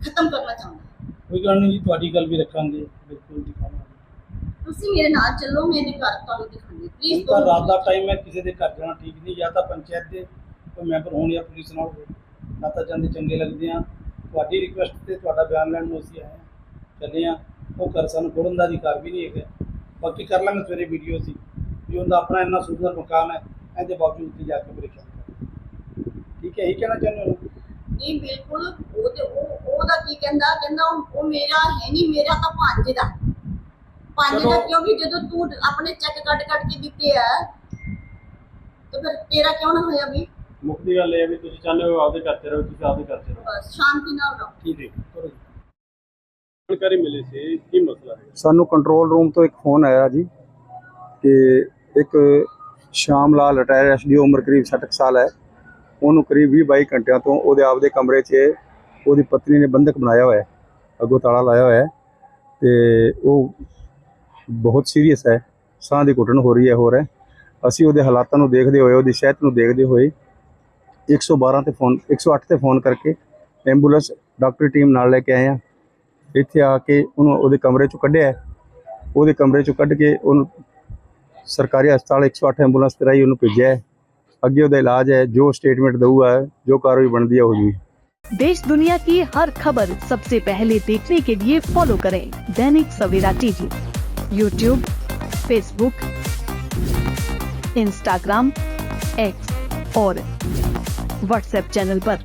ਖਤਮ ਕਰਨਾ ਚਾਹੁੰਦਾ ਕੋਈ ਗੱਲ ਨਹੀਂ ਜੀ ਤੁਹਾਡੀ ਗੱਲ ਵੀ ਰੱਖਾਂਗੇ ਬਿਲਕੁਲ ਦਿਖਾਵਾਂਗੇ। ਤੁਸੀਂ ਮੇਰੇ ਨਾਲ ਚੱਲੋ ਮੈਂ ਇਹਦੇ ਘਰ ਤੁਹਾਨੂੰ ਦਿਖਾਉਂਦੀ ਪਲੀਜ਼ ਤਾਂ ਰਾਤ ਦਾ ਟਾਈਮ ਹੈ ਕਿਸੇ ਦੇ ਘਰ ਜਾਣਾ ਠੀਕ ਨਹੀਂ ਜਾਂ ਤਾਂ ਪੰਚਾਇਤ ਦੇ ਕੋਈ ਮੈਂਬਰ ਹੋਣ ਜਾਂ ਪੁਲਿਸ ਨਾਲ ਹੋਵੇ ਨਾ ਤਾਂ ਜਾਂਦੇ ਚੰਗੇ ਲੱਗਦੇ ਆ। ਤੁਹਾਡੀ ਰਿਕੁਐਸਟ ਤੇ ਤੁਹਾਡਾ ਬਿਆਨ ਲੈਣ ਨੂੰ ਅਸੀਂ ਆਏ ਚੱਲੇ ਆ ਉਹ ਘਰ ਸਾਨੂੰ ਖੋਲ੍ਹਣ ਦਾ ਅਧਿਕਾਰ ਵੀ ਨਹੀਂ ਹੈਗਾ। ਬਾਕੀ ਕਰ ਲਾਂਗੇ ਸਵੇਰੇ ਵੀਡੀਓ ਸੀ ਵੀ ਉਹਦਾ ਆਪਣਾ ਇੰਨਾ ਸੁੰਦਰ ਮਕਾਨ ਹੈ ਇਹਦੇ ਬਾਵਜੂਦ ਉੱਥੇ ਜਾ ਕੇ ਪਰੇਸ਼ਾਨ ਕਰ ਠੀਕ ਹੈ ਇਹ ਕਹਿਣਾ ਚਾਹੁੰਦੇ ਹੋ? ਨਹੀਂ ਬਿਲਕੁਲ। ਉਹ ਤੇ ਉਹ ਉਹਦਾ ਕੀ ਕਹਿੰਦਾ? ਕਹਿੰਦਾ ਉਹ ਉਹ ਮੇਰਾ ਹੈ ਨਹੀਂ ਮੇਰਾ ਤਾਂ ਪੰਜ ਦਾ। ਪੰਜ ਦਾ ਚਲੋ। ਕਿਉਂਕਿ ਜਦੋਂ ਤੂੰ ਆਪਣੇ ਚੈੱਕ ਕੱਟ ਕੱਟ ਕੇ ਦਿੱਤੇ ਆ ਤੇ ਫਿਰ ਤੇਰਾ ਕਿਉਂ ਨਾ ਹੋਇਆ ਵੀ? ਮੁੱਖ ਦੀ ਗੱਲ ਇਹ ਹੈ ਵੀ ਤੁਸੀਂ ਚਾਹੁੰਦੇ ਹੋ ਆਪਦੇ 'ਚ ਰਹੋ ਤੁਸੀਂ ਆਪਦੇ 'ਚ ਰਹੋ। ਬਸ ਸ਼ਾਂਤੀ ਨਾਲ ਰਹੋ। ਠੀਕ ਹੈ ਕਰੋ ਜੀ। ਜਾਣਕਾਰੀ ਮਿਲੀ ਸੀ ਕੀ ਮਸਲਾ ਹੈ? ਸਾਨੂੰ ਕੰਟਰੋਲ ਰੂਮ ਤੋਂ ਇੱਕ ਫੋਨ ਆਇਆ ਜੀ ਕਿ ਇੱਕ ਸ਼ਾਮ ਲਾਲ ਰਿਟਾਇਰ ਐਸਡੀਓ ਉਮਰ ਕਰੀਬ 60 ਕੁ ਸਾਲ ਹੈ। ਉਹਨੂੰ ਕਰੀਬ 20 22 ਘੰਟਿਆਂ ਤੋਂ ਉਹਦੇ ਆਪਦੇ ਕਮਰੇ 'ਚ ਉਹਦੀ ਪਤਨੀ ਨੇ ਬੰਦਕ ਬਣਾਇਆ ਹੋਇਆ ਹੈ, ਅੱਗੋਂ ਤਾਲਾ ਲਾਇਆ ਹੋਇਆ ਹੈ ਤੇ ਉਹ ਬਹੁਤ ਸੀਰੀਅਸ ਹੈ, ਸਾਹ ਦੀ ਘੁੱਟਣ ਹੋ ਰਹੀ ਹੈ, ਹੋਰ ਹੈ। ਅਸੀਂ ਉਹਦੇ ਹਾਲਾਤਾਂ ਨੂੰ ਦੇਖਦੇ ਹੋਏ, ਉਹਦੀ ਸਿਹਤ ਨੂੰ ਦੇਖਦੇ ਹੋਏ 112 ਤੇ ਫੋਨ 108 ਤੇ ਫੋਨ ਕਰਕੇ ਐਂਬੂਲੈਂਸ ਡਾਕਟਰੀ ਟੀਮ ਨਾਲ ਲੈ ਕੇ ਆਏ ਹਾਂ। ਇੱਥੇ ਆ ਕੇ ਉਹਨੂੰ ਉਹਦੇ ਕਮਰੇ ਚੋਂ ਕੱਢਿਆ ਉਹਦੇ ਕਮਰੇ ਚੋਂ ਕੱਢ ਕੇ ਉਹਨੂੰ સરકારી હસ્પતાળ એકસો આઠ उन्होंने भेजा है। अगे अग्योदय इलाज है, जो स्टेटमेंट दूगा है जो कार्रवाई बन दिया होगी। देश दुनिया की हर खबर सबसे पहले देखने के लिए फॉलो करें Dainik Savera TV. YouTube Facebook Instagram X और व्हाट्सएप चैनल पर।